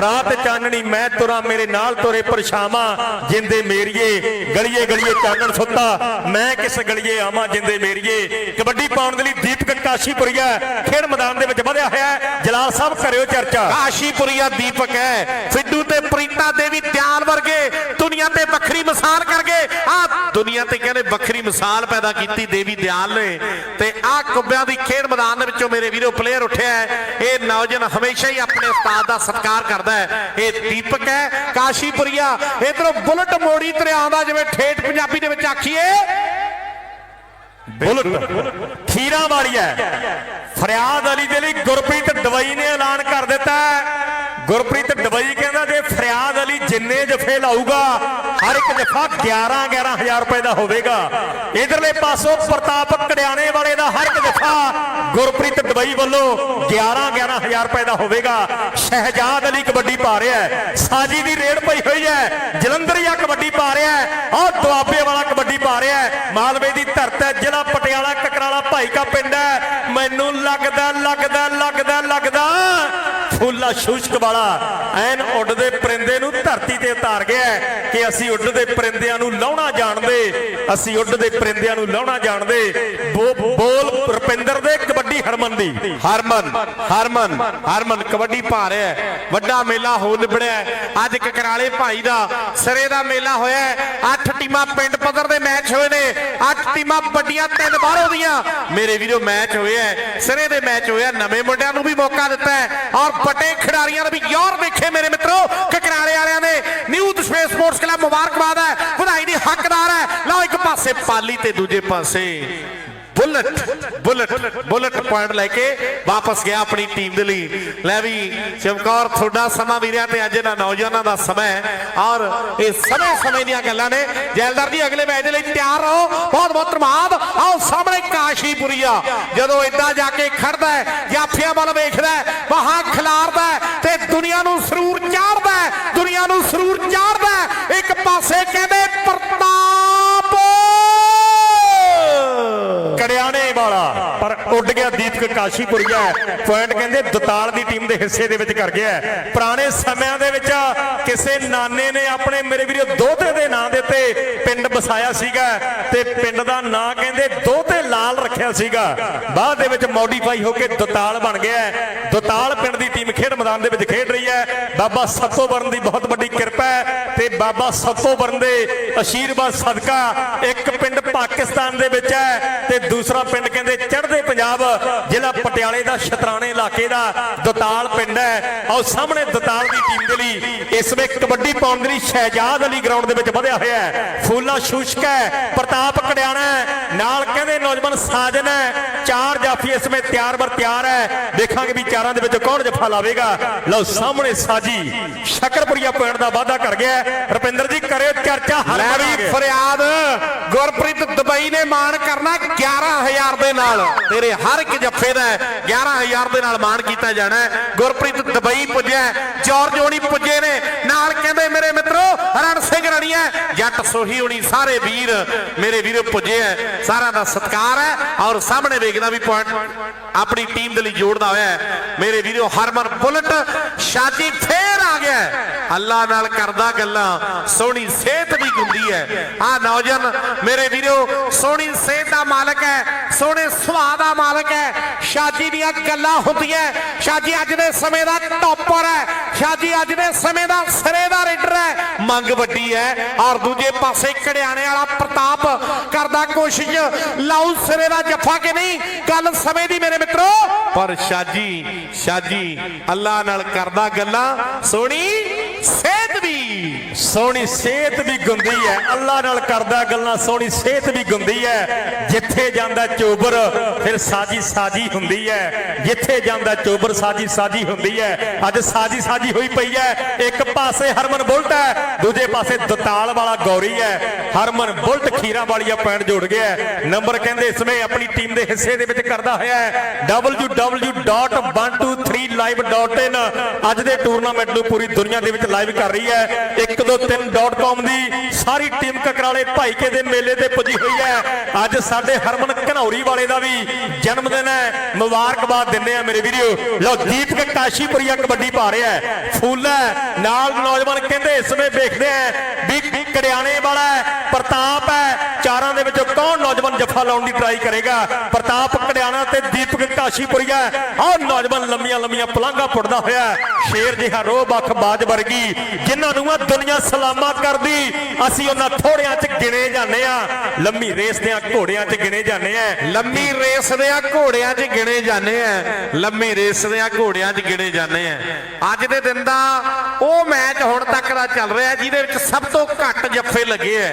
Speaker 1: ਰਾਤ ਚਾਨਣੀ, ਮੈਂ ਤੁਰਾਂ, ਮੇਰੇ ਨਾਲ ਤੁਰੇ ਪਰਛਾਵਾਂ, ਜਿੰਦੇ ਮੇਰੀਏ, ਗਲੀਏ ਗਲੀਏ ਚਾਨਣ ਸੁੱਤਾ। ਮੈਂ ਕਿਸ ਗਲੀਏ ਆਵਾਂ, ਜਿੰਦੇ ਮੇਰੀਏ। ਕਬੱਡੀ ਪਾਉਣ ਦੇ ਲਈ ਦੀਪਕ ਕਾਸ਼ੀਪੁਰੀਆ ਖੇਡ ਮੈਦਾਨ ਦੇ ਵਿੱਚ ਵਧਿਆ ਹੋਇਆ ਜਲਾਲ ਸਾਹਿਬ, ਕਰਿਓ ਚਰਚਾ।
Speaker 2: ਕਾਸ਼ੀਪੁਰੀਆ ਦੀਪਕ ਹੈ। ਸਿੱਧੂ ਤੇ ਪ੍ਰੀਤਾ ਦੇਵੀ ਧਿਆਨ ਵਰਗੇ ਦੁਨੀਆ ਤੇ ਵੱਖਰੀ ਮਿਸਾਲ ਕਰ ਗਏ। ਆ ਦੁਨੀਆ ਤੇ ਕਹਿੰਦੇ ਵੱਖਰੀ ਮਿਸਾਲ ਪੈਦਾ ਕੀਤੀ ਦੇਵੀ ਦਿਆਲ ਨੇ। ਤੇ ਆ ਕੁੱਬਿਆਂ ਦੀ ਖੇਡ ਮੈਦਾਨ ਦੇ ਵਿੱਚੋਂ ਮੇਰੇ ਵੀਰੋ ਪਲੇਅਰ ਉੱਠਿਆ ਹੈ। ਇਹ ਨੌਜਵਾਨ ਹਮੇਸ਼ਾ ਹੀ ਆਪਣੇ ਉਸਤਾਦ ਦਾ ਸਤਿਕਾਰ ਕਰਦਾ ਹੈ। ਇਹ ਦੀਪਕ ਹੈ ਕਾਸ਼ੀਪੁਰੀਆ। ਇਧਰੋਂ ਬੁਲਟ ਮੋੜੀ ਤਰਿਆ ਆਉਂਦਾ ਜਿਵੇਂ ਠੇਠ ਪੰਜਾਬੀ ਦੇ ਵਿੱਚ ਆਖੀਏ।
Speaker 1: ਬੁਲਟ ਖੀਰਾ ਵਾਲੀ ਹੈ। ਫਰਿਆਦ ਅਲੀ ਦੇ ਲਈ ਗੁਰਪ੍ਰੀਤ ਦਵਾਈ ਨੇ ਐਲਾਨ ਕਰ ਦਿੱਤਾ ਹੈ। ਗੁਰਪ੍ਰੀਤ ਡਬਈ ਕਹਿੰਦਾ ਜੇ ਫਰਿਆਦ ਅਲੀ ਜਿੰਨੇ ਜਫੇ ਲਾਊਗਾ, ਹਰ ਇੱਕ ਜਫਾ 11 11000 ਰੁਪਏ ਦਾ ਹੋਵੇਗਾ। ਇਧਰਲੇ ਪਾਸੋਂ ਪ੍ਰਤਾਪ ਕੜਿਆਣੇ ਵਾਲੇ ਦਾ ਹਰ ਇੱਕ ਜਫਾ ਗੁਰਪ੍ਰੀਤ ਦਵਾਈ ਵੱਲੋਂ 11 11000 ਰੁਪਏ ਦਾ ਹੋਵੇਗਾ। ਸ਼ਹਿਜਾਦ ਅਲੀ ਕਬੱਡੀ ਪਾ ਰਿਹਾ ਹੈ। ਸਾਜੀ ਦੀ ਰੇਡ ਪਈ ਹੋਈ ਹੈ। ਜਲੰਧਰੀਆ ਕਬੱਡੀ ਪਾ ਰਿਹਾ ਹੈ। ਔਰ ਦੁਆਬੇ ਵਾਲਾ ਕਬੱਡੀ ਪਾ ਰਿਹਾ ਹੈ। ਮਾਲਵੇ ਦੀ ਧਰਤ ਹੈ। ਜ਼ਿਲ੍ਹਾ ਪਟਿਆਲਾ ਕਕਰਾਲਾ ਭਾਈ ਕਾ ਪਿੰਡ ਹੈ। ਮੈਨੂੰ ਲੱਗਦਾ ਲੱਗਦਾ ਲੱਗਦਾ ਲੱਗਦਾ ਫੁੱਲਾ ਸ਼ੂਸ਼ਕ ਵਾਲਾ ਐਨ ਉੱਡਦੇ ਪਰਿੰਦੇ ਨੂੰ ਧਰਤੀ ਤੇ ਉਤਾਰ ਗਿਆ ਕਿ ਅਸੀਂ ਉੱਡਦੇ ਪਰਿੰਦਿਆਂ ਨੂੰ ਲਾਉਣਾ ਜਾਣਦੇ। ਅਸੀਂ ਉੱਡਦੇ ਪਰਿੰਦਿਆਂ ਨੂੰ ਲਾਉਣਾ ਜਾਣਦੇ। ਬੋਲ ਰੁਪਿੰਦਰ ਦੇ ਕਬੱਡੀ ਹਰਮਨ ਦੀ।
Speaker 2: ਹਰਮਨ ਹਰਮਨ ਹਰਮਨ, ਕਬੱਡੀ ਪਾ ਰਿਹਾ ਵੱਡਾ ਮੇਲਾ ਹੋ ਨਿਬੜਿਆ ਅੱਜ ਕਕਰਾਲੇ ਭਾਈ ਦਾ ਸਰੇ ਦਾ ਮੇਲਾ ਹੋਇਆ ਅੱਠ ਟੀਮਾਂ ਪਿੰਡ ਪੱਧਰ ਦੇ ਮੈਚ ਹੋਏ ਨੇ। ਅੱਠ ਟੀਮਾਂ ਵੱਡੀਆਂ, ਤਿੰਨ ਬਾਹਰੋਂ ਦੀਆਂ। ਮੇਰੇ ਵੀਰੋ, ਮੈਚ ਹੋਏ ਸਰੇ ਦੇ ਮੈਚ ਹੋਇਆ। ਨਵੇਂ ਮੁੰਡਿਆਂ ਨੂੰ ਵੀ ਮੌਕਾ ਦਿੱਤਾ ਔਰ ਵੱਡੇ ਖਿਡਾਰੀਆਂ ਨੇ ਵੀ ਯੋਰ ਦੇਖੇ ਮੇਰੇ ਮਿੱਤਰੋ ਕਕਰਾਲੇ ਵਾਲਿਆਂ ਨੇ ਨਿਊ ਦਸ਼ਮੇਸ਼ ਸਪੋਰਟਸ ਕਲੱਬ ਮੁਬਾਰਕਬਾਦ ਹੈ। ਵਧਾਈ ਦੀ ਹੱਕਦਾਰ ਹੈ। ਲਓ ਇੱਕ ਪਾਸੇ ਪਾਲੀ ਤੇ ਦੂਜੇ ਪਾਸੇ। ਬੁਲਟ ਬੁਲਟ ਬੁਲਟ ਪੁਆਇੰਟ ਲੈ ਕੇ ਵਾਪਸ ਗਿਆ ਆਪਣੀ ਟੀਮ ਦੇ ਲਈ। ਲੈ ਵੀ ਚਮਕੌਰ ਤੁਹਾਡਾ ਸਮਾਂ ਵੀ ਤੇ ਅੱਜ ਇਹਨਾਂ ਨੌਜਵਾਨਾਂ ਦਾ ਸਮਾਂ ਔਰ ਇਹ ਸਮੇਂ ਸਮੇਂ ਦੀਆਂ ਗੱਲਾਂ ਨੇ। ਜੈਲਦਾਰ ਜੀ, ਅਗਲੇ ਮੈਚ ਦੇ ਲਈ ਤਿਆਰ ਰਹੋ। ਬਹੁਤ ਬਹੁਤ ਧੰਨਵਾਦ। ਆਓ ਸਾਹਮਣੇ ਕਾਸ਼ੀਪੁਰੀਆ ਜਦੋਂ ਇੱਦਾਂ ਜਾ ਕੇ ਖੜਦਾ ਹੈ, ਜਾਫੀਆਂ ਵੱਲ ਵੇਖਦਾ ਹੈ ਬਾਹਾਂ ਖਿਲਾਰਦਾ ਤੇ ਦੁਨੀਆ ਨੂੰ ਸਰੂਰ ਚਾੜਦਾ ਹੈ, ਦੁਨੀਆ ਨੂੰ ਸਰੂਰ ਚਾੜਦਾ ਇੱਕ ਪਾਸੇ ਕਹਿੰਦੇ ਪ੍ਰਤਾਪ
Speaker 1: ਕੜਿਆਣੇ ਵਾਲਾ ਪਰ ਉੱਡ ਗਿਆ ਦੀਪਕ ਕਾਸ਼ੀਪੁਰੀਆ ਪੁਆਇੰਟ ਕਹਿੰਦੇ ਦਤਾਲ ਦੀ ਟੀਮ ਦੇ ਹਿੱਸੇ ਦੇ ਵਿੱਚ ਕਰ ਗਿਆ ਹੈ। ਪੁਰਾਣੇ ਸਮਿਆਂ ਦੇ ਵਿੱਚ ਕਿਸੇ ਨਾਨੇ ਨੇ ਆਪਣੇ ਮੇਰੇ ਵੀਰੋ ਦੋਤੇ ਦੇ ਨਾਂ ਦੇ ਉੱਤੇ ਪਿੰਡ ਵਸਾਇਆ ਸੀਗਾ ਤੇ ਪਿੰਡ ਦਾ ਨਾਂ ਕਹਿੰਦੇ ਦੋਤੇ ਲਾਲ ਰੱਖਿਆ ਸੀਗਾ। ਬਾਅਦ ਦੇ ਵਿੱਚ ਮੋਡੀਫਾਈ ਹੋ ਕੇ ਦਤਾਲ ਬਣ ਗਿਆ ਦਤਾਲ ਪਿੰਡ ਦੀ ਟੀਮ ਖੇਡ ਮੈਦਾਨ ਦੇ ਵਿੱਚ ਖੇਡ ਰਹੀ ਹੈ। ਬਾਬਾ ਸੱਤੋ ਵਰਨ ਦੀ ਬਹੁਤ ਵੱਡੀ ਕਿਰਪਾ ਹੈ ਤੇ ਬਾਬਾ ਸੱਤੋ ਵਰਨ ਦੇ ਅਸ਼ੀਰਵਾਦ ਸਦਕਾ ਇੱਕ ਪਿੰਡ ਪਾਕਿਸਤਾਨ ਦੇ ਵਿੱਚ ਹੈ ਤੇ ਦੂਸਰਾ ਪਿੰਡ ਕਹਿੰਦੇ ਚੜ੍ਹਦੇ ਪੰਜਾਬ ਜ਼ਿਲ੍ਹਾ ਪਟਿਆਲੇ ਦਾ ਸ਼ਤਰਾਣੇ ਇਲਾਕੇ ਦਾ ਦਤਾਲ ਪਿੰਡ ਹੈ। ਆਓ ਸਾਹਮਣੇ ਦਤਾਲ ਦੀ ਟੀਮ ਦੇ ਲਈ ਇਸ ਵਿੱਚ ਕਬੱਡੀ ਪਾਉਣ ਦੇ ਲਈ ਸ਼ਹਿਜਾਦ ਅਲੀ ਗਰਾਊਂਡ ਦੇ ਵਿੱਚ ਵਧਿਆ ਹੋਇਆ ਹੈ। ਫੂਲਾ ਸ਼ੂਸ਼ਕ ਹੈ ਪ੍ਰਤਾਪ ਕੜਿਆਣਾ ਨਾਲ ਕਹਿੰਦੇ ਨੌਜਵਾਨ ਸਾਜਨ ਹੈ। ਚਾਰ ਜਾਫੀ ਇਸ ਸਮੇਂ ਤਿਆਰ ਬਰ ਤਿਆਰ ਹੈ। ਦੇਖਾਂਗੇ ਵੀ ਚਾਰਾਂ ਦੇ ਵਿੱਚ ਕੌਣ ਜੱਫਾ ਲਾਵੇਗਾ। ਲਓ ਸਾਹਮਣੇ ਸਾਜੀ ਸ਼ਕਰਪੁਰੀਆ ਪੁਆਇੰਟ ਦਾ ਵਾਅਦਾ ਕਰ ਗਿਆ। ਰੁਪਿੰਦਰ ਜੀ ਕਰੇ ਚਰਚਾ ਹਰ
Speaker 2: ਵੀ ਫਰਿਆਦ ਗੁਰਪ੍ਰੀਤ ਦੁਬਈ ਨੇ ਮਾਣ ਕਰਨਾ 11000 ਦੇ ਨਾਲ। ਤੇਰੇ ਹਰ ਇੱਕ ਜੱਫੇ ਦਾ 11000 ਦੇ ਨਾਲ ਮਾਣ ਕੀਤਾ ਜਾਣਾ ਗੁਰਪ੍ਰੀਤ ਦੁਬਈ ਪੁੱਜਿਆ ਜੌਰਜ ਹੋਣੀ ਪੁੱਜੇ ਨੇ। ਨਾਲ ਕਹਿੰਦੇ ਮੇਰੇ ਮਿੱਤਰੋ, ਰਣ ਸਿੰਘ ਰਣੀਆ ਜੱਟ ਸੋਹੀ ਹੋਣੀ, ਸਾਰੇ ਵੀਰ ਮੇਰੇ ਵੀਰੋ ਪੁੱਜੇ ਹੈ। ਸਾਰਿਆਂ ਦਾ ਸਤਿਕਾਰ ਹੈ ਔਰ ਸਾਹਮਣੇ ਵੇਖਦਾ ਵੀ ਪੁਆਇੰਟ ਆਪਣੀ ਟੀਮ ਦੇ ਲਈ ਜੋੜਦਾ ਹੋਇਆ ਮੇਰੇ ਵੀਰੋ ਹਰਮਨ ਬੁਲਟ, ਸ਼ਾਜੀ ਫੇਰ ਆ ਗਿਆ ਅੱਲਾ ਨਾਲ ਕਰਦਾ ਗੱਲਾਂ, ਸੋਹਣੀ ਸਿਹਤ ਵੀ ਗੁੰਦੀ ਹੈ। ਆ ਨੌਜਵਾਨ, ਮੇਰੇ ਵੀਰੋ, ਸੋਹਣੀ ਸਿਹਤ ਦਾ ਮਾਲਕ ਹੈ, ਸੋਹਣੇ ਸੁਭਾਅ ਦਾ ਮਾਲਕ ਹੈ। ਸ਼ਾਜੀ ਦੀਆਂ ਗੱਲਾਂ ਹੁੰਦੀਆਂ ਸ਼ਾਜੀ ਅੱਜ ਦੇ ਸਮੇਂ ਦਾ ਟੌਪਰ ਹੈ ਸ਼ਾਜੀ ਅੱਜ ਦੇ ਸਮੇਂ ਦਾ ਸਿਰੇ ਦਾ ਰੇਡਰ ਹੈ। ਮੰਗ ਵੱਡੀ ਹੈ, ਔਰ ਦੂਜੇ ਪਾਸੇ ਕੜਿਆਣੇ ਵਾਲਾ ਪ੍ਰਤਾਪ ਕਰਦਾ ਕੋਸ਼ਿਸ਼ ਲਾਉ ਸਿਰੇ ਦਾ ਜੱਫਾ ਕਿ ਨਹੀਂ? ਗੱਲ ਸਮੇਂ ਦੀ ਮੇਰੇ ਮਿੱਤਰੋ, ਪਰ ਸ਼ਾਜੀ ਸ਼ਾਜੀ ਅੱਲਾ ਨਾਲ ਕਰਦਾ ਗੱਲਾਂ, ਸੋਹਣੀ ਸਿਹਤ ਵੀ।
Speaker 1: ਸੋਹਣੀ ਸਿਹਤ ਵੀ ਗੁੰਦੀ ਹੈ ਅੱਲਾ ਨਾਲ ਕਰਦਾ ਗੱਲਾਂ, ਸੋਹਣੀ ਸਿਹਤ ਵੀ ਗੁੰਦੀ ਹੈ ਜਿੱਥੇ ਜਾਂਦਾ ਚੋਬਰ, ਫਿਰ ਸਾਜੀ ਸਾਜੀ ਹੁੰਦੀ ਹੈ ਜਿੱਥੇ ਜਾਂਦਾ ਚੋਬਰ, ਸਾਜੀ ਸਾਜੀ ਹੁੰਦੀ ਹੈ ਅੱਜ ਸਾਜੀ ਸਾਜੀ ਹੋਈ ਪਈ ਹੈ ਇੱਕ ਪਾਸੇ ਹਰਮਨ ਬੁਲਟ ਹੈ ਦੂਜੇ ਪਾਸੇ ਦਤਾਲ ਵਾਲਾ ਗੌਰੀ ਹੈ ਹਰਮਨ ਬੁਲਟ ਖੀਰਾ ਵਾਲੀਆ ਪੁਆਇੰਟ ਜੋੜ ਗਿਆ ਨੰਬਰ ਕਹਿੰਦੇ ਇਸ ਸਮੇਂ ਆਪਣੀ ਟੀਮ ਦੇ ਹਿੱਸੇ ਦੇ ਵਿੱਚ ਕਰਦਾ ਹੋਇਆ ਹੈ www.123live.in ਅੱਜ ਦੇ ਟੂਰਨਾਮੈਂਟ ਨੂੰ ਪੂਰੀ ਦੁਨੀਆ ਦੇ ਵਿੱਚ ਲਾਈਵ ਕਰ ਰਹੀ ਹੈ। 123.com ਦੀ ਸਾਰੀ ਟੀਮ ਕਕਰਾਲੇ ਭਾਈਕੇ ਦੇ ਮੇਲੇ ਤੇ ਪੁੱਜੀ ਹੋਈ ਹੈ। ਅੱਜ ਸਾਡੇ ਹਰਮਨ ਘਨੌਰੀ ਵਾਲੇ ਦਾ ਵੀ ਜਨਮ ਦਿਨ ਹੈ। ਮੁਬਾਰਕਬਾਦ ਦਿੰਦੇ ਆ ਮੇਰੇ ਵੀਡੀਓ ਲਓ, ਦੀਪਕ ਕਾਸ਼ੀਪੁਰੀਆ ਕਬੱਡੀ ਪਾ ਰਿਹਾ ਹੈ। ਫੁੱਲ ਹੈ। ਨਾਲ ਨੌਜਵਾਨ ਕਹਿੰਦੇ ਇਸ ਸਮੇਂ ਵੇਖਦੇ ਆ ਵੀ ਕੜਿਆਣੇ ਵਾਲਾ ਪ੍ਰਤਾਪ ਹੈ। ਚਾਰਾਂ ਦੇ ਵਿੱਚੋਂ ਕੌਣ ਨੌਜਵਾਨ ਜੱਫਾ ਲਾਉਣ ਦੀ ਟਰਾਈ ਕਰੇਗਾ। ਪ੍ਰਤਾਪ ਕੜਿਆਣਾ ਤੇ ਦੀਪਕ ਕਾਸ਼ੀਪੁਰੀਆ। ਆਹ ਨੌਜਵਾਨ ਲੰਮੀਆਂ ਲੰਮੀਆਂ ਪਲਾਂਘਾਂ ਪੁੱਟਦਾ ਹੋਇਆ ਸ਼ੇਰ ਜਿਹਾ ਰੋਹ ਬਖ ਬਾਜ ਵਰਗੀ ਜਿਨ੍ਹਾਂ ਨੂੰ ਆ ਦੁਨੀਆ ਸਲਾਮਤ ਕਰਦੀ। ਅਸੀਂ ਉਹਨਾਂ ਥੋੜਿਆਂ 'ਚ ਗਿਣੇ ਜਾਂਦੇ ਆ ਲੰਮੀ ਰੇਸ ਦੇ ਘੋੜਿਆਂ 'ਚ ਗਿਣੇ ਜਾਂਦੇ ਆ
Speaker 2: ਲੰਮੀ ਰੇਸ ਦੇ ਆ ਘੋੜਿਆਂ 'ਚ ਗਿਣੇ ਜਾਂਦੇ ਆ ਲੰਮੀ ਰੇਸ ਦੇ ਆ ਘੋੜਿਆਂ 'ਚ ਗਿਣੇ ਜਾਂਦੇ ਆ ਅੱਜ ਦੇ ਦਿਨ ਦਾ ਉਹ ਮੈਚ ਹੁਣ ਤੱਕ ਦਾ ਚੱਲ ਰਿਹਾ ਜਿਹਦੇ ਵਿੱਚ ਸਭ ਤੋਂ ਘੱਟ ਜੱਫੇ ਲੱਗੇ ਆ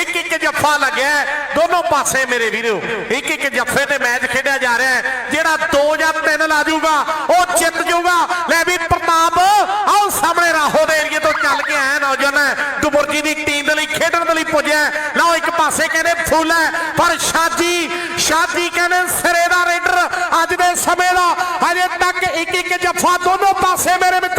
Speaker 2: ਇੱਕ ਇੱਕ ਜੱਫਾ ਲੱਗਿਆ ਹੈ, ਦੋਨੋਂ ਪਾਸੇ ਮੇਰੇ ਵੀਰੋ। ਇੱਕ ਇੱਕ ਜੱਫੇ ਤੇ ਮੈਚ ਖੇਡਿਆ ਜਾ ਰਿਹਾ ਹੈ। ਜਿਹੜਾ 2 ਜਾਂ 3 ਲਾ ਜਾਊਗਾ, ਉਹ ਜਿੱਤ ਜਾਊਗਾ। ਲੈ ਵੀ ਪ੍ਰਤਾਪ, ਆਓ ਸਾਹਮਣੇ ਰਾਹੋ ਦੇ ਏਰੀਏ ਤੋਂ ਚੱਲ ਕੇ ਆਇਆ ਨੌਜਵਾਨ। ਦੁਬੁਰਜੀ ਦੀ ਟੀਮ ਦੇ ਲਈ, ਖੇਡਣ ਦੇ ਲਈ ਪੁੱਜਿਆ ਹੈ। ਲਓ, ਇੱਕ ਪਾਸੇ ਕਹਿੰਦੇ ਫੁੱਲ ਹੈ, ਪਰ ਸ਼ਾਜੀ ਸ਼ਾਜੀ ਕਹਿੰਦੇ ਸਿਰੇ ਦਾ ਰੇਡਰ ਅੱਜ ਦੇ ਸਮੇਂ ਦਾ। ਹਜੇ ਤੱਕ ਇੱਕ ਇੱਕ ਜੱਫਾ ਦੋਨੋਂ ਪਾਸੇ ਮੇਰੇ ਮਿੱਤਰੋ।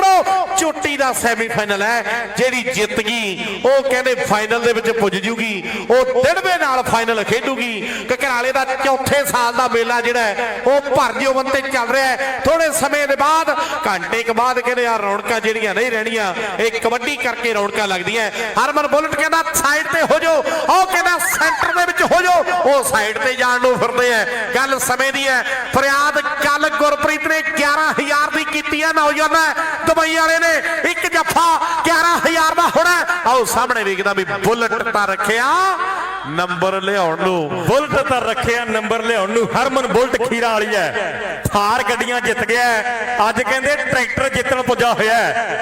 Speaker 2: ਚੋਟੀ ਦਾ ਸੈਮੀਫਾਈਨਲ ਹੈ, ਜਿਹੜੀ ਜਿੱਤ ਗਈ, ਉਹ ਕਹਿੰਦੇ ਫਾਈਨਲ ਦੇ ਵਿੱਚ ਪੁੱਜ ਜੂਗੀ, ਉਹ ਦਿੜਵੇ ਨਾਲ ਫਾਈਨਲ ਖੇਡੂਗੀ, ਕਕਰਾਲੇ ਦਾ ਚੌਥੇ ਸਾਲ ਦਾ ਮੇਲਾ ਜਿਹੜਾ ਹੈ, ਉਹ ਭਰ ਤੇ ਚੱਲ ਰਿਹਾ ਹੈ। ਥੋੜੇ ਸਮੇਂ ਦੇ ਬਾਅਦ, ਘੰਟੇ ਕੁ ਬਾਅਦ ਕਹਿੰਦੇ ਆ ਰੌਣਕਾਂ ਜਿਹੜੀਆਂ ਨਹੀਂ ਰਹਿਣੀਆਂ, ਇਹ ਕਬੱਡੀ ਕਰਕੇ ਰੌਣਕਾਂ ਲੱਗਦੀਆਂ ਹਰਮਨ ਬੁਲਟ ਕਹਿੰਦਾ ਸਾਈਡ ਤੇ ਹੋ ਜਾਓ, ਉਹ ਕਹਿੰਦਾ ਸੈਂਟਰ ਦੇ ਵਿੱਚ ਹੋ ਜਾਓ, ਉਹ ਸਾਈਡ ਤੇ ਜਾਣ ਨੂੰ ਫਿਰਦੇ ਆ ਗੱਲ ਸਮੇਂ ਦੀ ਹੈ। ਫਰਿਆਦ ਕੱਲ ਗੁਰਪ੍ਰੀਤ ਨੇ 11000 ਦੀ ਕੀਤੀ ਹੈ, ਨੌਜਵਾਨਾਂ, ਦੁਬਈ ਵਾਲੇ ਨੇ ਇੱਕ ਜੱਫਾ 11000 ਦਾ ਹੋਣਾ ਆਓ ਸਾਹਮਣੇ ਵੇਖਦਾ ਵੀ ਬੁਲਟ ਤਾਂ ਰੱਖਿਆ। ਨੰਬਰ ਲਿਆਉਣ ਨੂੰ।
Speaker 1: ਬੁਲਟ ਤਾਂ ਰੱਖਿਆ, ਨੰਬਰ ਲਿਆਉਣ ਨੂੰ। ਹਰਮਨ ਬੁਲਟ ਖੀਰਾ ਵਾਲੀ ਹੈ ਥਾਰ ਗੱਡੀਆਂ ਜਿੱਤ ਗਿਆ ਅੱਜ ਕਹਿੰਦੇ ਟਰੈਕਟਰ ਜਿੱਤਣ ਪੁੱਜਾ ਹੋਇਆ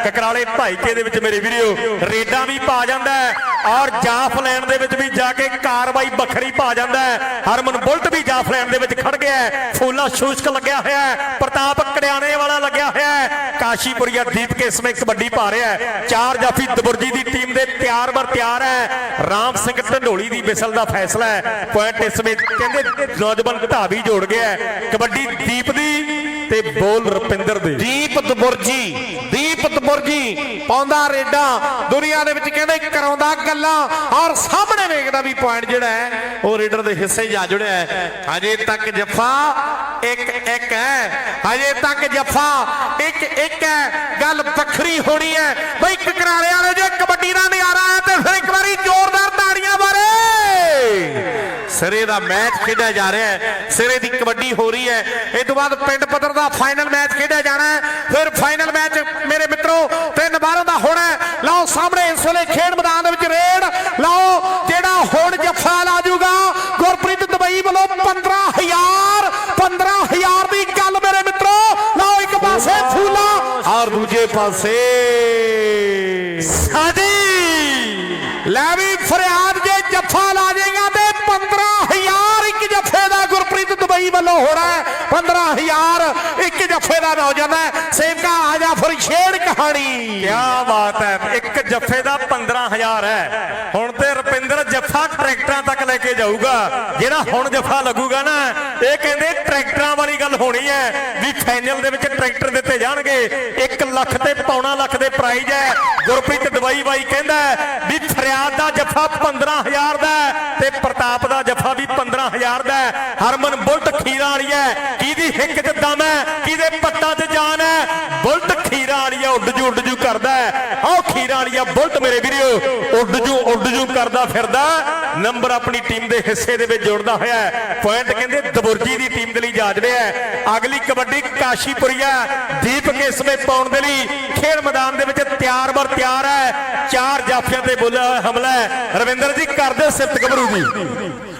Speaker 1: ਕਕਰਾਲੇ ਭਾਈਕੇ ਦੇ ਵਿੱਚ ਮੇਰੇ ਵੀਡੀਓ। ਰੇਡਾਂ ਵੀ ਪਾ ਜਾਂਦਾ ਔਰ ਜਾਫ ਦੇ ਵਿੱਚ ਵੀ ਜਾ ਕੇ ਕਾਰਵਾਈ ਵੱਖਰੀ ਪਾ ਜਾਂਦਾ ਹਰਮਨ ਬੁਲਟ ਵੀ ਜਾਫ ਲੈਣ ਦੇ ਵਿੱਚ ਖੜ ਗਿਆ ਹੈ ਫੂਲਾ ਸ਼ੂਸ਼ਕ ਲੱਗਿਆ ਹੋਇਆ ਪ੍ਰਤਾਪ ਕੜਿਆਣੇ ਵਾਲਾ ਲੱਗਿਆ ਹੋਇਆ ਕਾਸ਼ੀਪੁਰੀਆ ਦੀਪ ਕੇ ਸਮੇਂ ਕਬੱਡੀ ਪਾ ਰਿਹਾ ਚਾਰ ਜਾਫੀ ਦਬੁਰਜੀ ਦੀ ਟੀਮ ਦੇ ਤਿਆਰ ਬਰ ਤਿਆਰ ਹੈ ਰਾਮ ਸਿੰਘ ਢੰਡੋਲੀ ਦੀ ਵਿਸਲ ਦਾ ਫੈਸਲਾ ਹੈ। ਪੁਆਇੰਟ ਇਸ ਸਮੇਂ ਕਹਿੰਦੇ ਨੌਜਵਾਨ ਢਾਬੀ ਜੋੜ ਗਿਆ ਕਬੱਡੀ ਦੀਪ ਦੀ ਤੇ ਬੋਲ ਰੁਪਿੰਦਰ ਦੇ।
Speaker 2: ਦੀਪ ਦਬੁਰਜੀ ਦੀਪ ਦਬੁਰਜੀ ਪਾਉਂਦਾ ਰੇਡਾ। ਦੁਨੀਆ ਦੇ ਵਿੱਚ ਕਹਿੰਦੇ ਕਰਾਉਂਦਾ ਗੱਲਾਂ। ਔਰ ਸਾਹਮਣੇ ਵੇਖਦਾ ਵੀ ਪੁਆਇੰਟ ਜਿਹੜਾ ਹੈ, ਉਹ ਰੇਡਰ ਦੇ ਹਿੱਸੇ ਜਾ ਜੁੜਿਆ ਹੈ। ਹਜੇ ਤੱਕ ਜੱਫਾ ਇੱਕ ਇੱਕ ਹੈ। ਹਜੇ ਤੱਕ ਜੱਫਾ ਇੱਕ ਇੱਕ ਹੈ। ਗੱਲ ਵੱਖਰੀ ਹੋਣੀ ਹੈ। ਬਈ ਕਕਰਾਲੇ ਵਾਲੇ ਜੇ ਕਬੱਡੀ ਦਾ ਨਜ਼ਾਰਾ ਹੈ ਤੇ ਫਿਰ ਇੱਕ ਵਾਰੀ ਜ਼ੋਰਦਾਰ ਸਿਰੇ ਦਾ ਮੈਚ ਖੇਡਿਆ ਜਾ ਰਿਹਾ ਹੈ। ਸਿਰੇ ਦੀ ਕਬੱਡੀ ਹੋ ਰਹੀ ਹੈ। ਇਸ ਤੋਂ ਬਾਅਦ ਪਿੰਡ ਪੱਧਰ ਦਾ ਫਾਈਨਲ ਮੈਚ ਖੇਡਿਆ ਜਾਣਾ ਹੈ। ਫਿਰ ਫਾਈਨਲ ਮੈਚ ਮੇਰੇ ਮਿੱਤਰੋ, ਤਿੰਨ ਬਾਰਾਂ ਦਾ ਹੋਣਾ ਲਓ ਸਾਹਮਣੇ ਇਸ ਵੇਲੇ ਖੇਡ ਮੈਦਾਨ ਦੇ ਵਿੱਚ ਰੇਡ। ਲਓ ਜਿਹੜਾ ਹੁਣ ਜੱਫਾ ਲਾ ਜੂਗਾ ਗੁਰਪ੍ਰੀਤ ਦੁਬਈ ਵੱਲੋਂ 15000 15000 ਦੀ ਗੱਲ ਮੇਰੇ ਮਿੱਤਰੋ। ਲਓ ਇੱਕ ਪਾਸੇ ਫੂਲਾ। ਔਰ ਦੂਜੇ ਪਾਸੇ ਹੋ ਰਿਹਾ ਹੈ। 15000 ਇੱਕ ਜੱਫੇ ਦਾ ਨੌਜਵਾਨ ਹੈ। ਸੇਵਕਾ ਆ ਜਾ ਫਿਰ ਛੇੜ ਕਹਾਣੀ।
Speaker 1: ਕਿਆ ਬਾਤ ਹੈ। ਇੱਕ ਜੱਫੇ ਦਾ 15000 ਹੈ। ਹੁਣ ਤੇ ਜੱਫਾ ਟਰੈਕਟਰਾਂ ਤੱਕ ਲੈ ਕੇ ਜਾਊਗਾ, ਜਿਹੜਾ ਹੁਣ ਜੱਫਾ ਲੱਗੂਗਾ ਨਾ, ਇਹ ਕਹਿੰਦੇ ਟਰੈਕਟਰਾਂ ਵਾਲੀ ਗੱਲ ਹੋਣੀ ਹੈ ਵੀ ਫਾਈਨਲ ਦੇ ਵਿੱਚ ਟਰੈਕਟਰ ਦਿੱਤੇ ਜਾਣਗੇ। 1 ਲੱਖ ਤੇ ਪੌਣਾ ਲੱਖ ਦੇ ਪ੍ਰਾਈਜ਼ ਹੈ। ਗੁਰਪ੍ਰੀਤ ਦਵਾਈ ਬਾਈ ਕਹਿੰਦਾ ਵੀ ਫਰਿਆਦ ਦਾ ਜੱਫਾ 15000 ਦਾ ਤੇ ਪ੍ਰਤਾਪ ਦਾ ਜੱਫਾ ਵੀ 15000 ਦਾ ਹਰਮਨ ਬੁਲਟ ਖੀਰਾ ਵਾਲੀ ਹੈ। ਕਿਹਦੀ ਹਿੱਕ 'ਚ ਦਮ ਹੈ, ਕਿਹਦੇ ਪੱਟਾਂ 'ਚ ਜਾਨ ਹੈ, ਬੁਲਟ ਖੀਰਾ ਵਾਲੀ ਹੈ, ਉੱਡ ਜੂ ਉੱਡ ਜੂ ਕਰਦਾ ਹੈ। ਆਹ ਖੀਰਾ ਵਾਲੀ ਹੈ ਬੁਲਟ ਮੇਰੇ ਵੀਰੋ, ਉੱਡ ਜੂ ਉੱਡ ਜੂ ਕਰਦਾ ਫਿਰ ਫਿਰਦਾ ਨੰਬਰ ਆਪਣੀ ਟੀਮ ਦੇ ਹਿੱਸੇ ਦੇ ਵਿੱਚ ਜੋੜਦਾ ਹੋਇਆ ਹੈ। ਪੁਆਇੰਟ ਕਹਿੰਦੇ ਦਬੁਰਜੀ ਦੀ ਟੀਮ ਦੇ ਲਈ ਜਾਜ ਰਿਹਾ ਹੈ। ਅਗਲੀ ਕਬੱਡੀ ਕਾਸ਼ੀਪੁਰੀਆ ਦੀਪਕ ਇਸ ਵਿੱਚ ਪਾਉਣ ਦੇ ਲਈ ਖੇਡ ਮੈਦਾਨ ਦੇ ਵਿੱਚ ਤਿਆਰ ਬਰ ਤਿਆਰ ਹੈ। ਚਾਰ ਜਾਫੀਆਂ ਤੇ ਬੋਲਿਆ ਹਮਲਾ ਹੈ। ਰਵਿੰਦਰ ਜੀ, ਕਰਦੇ ਸਿਫਤ ਗੱਭਰੂ ਜੀ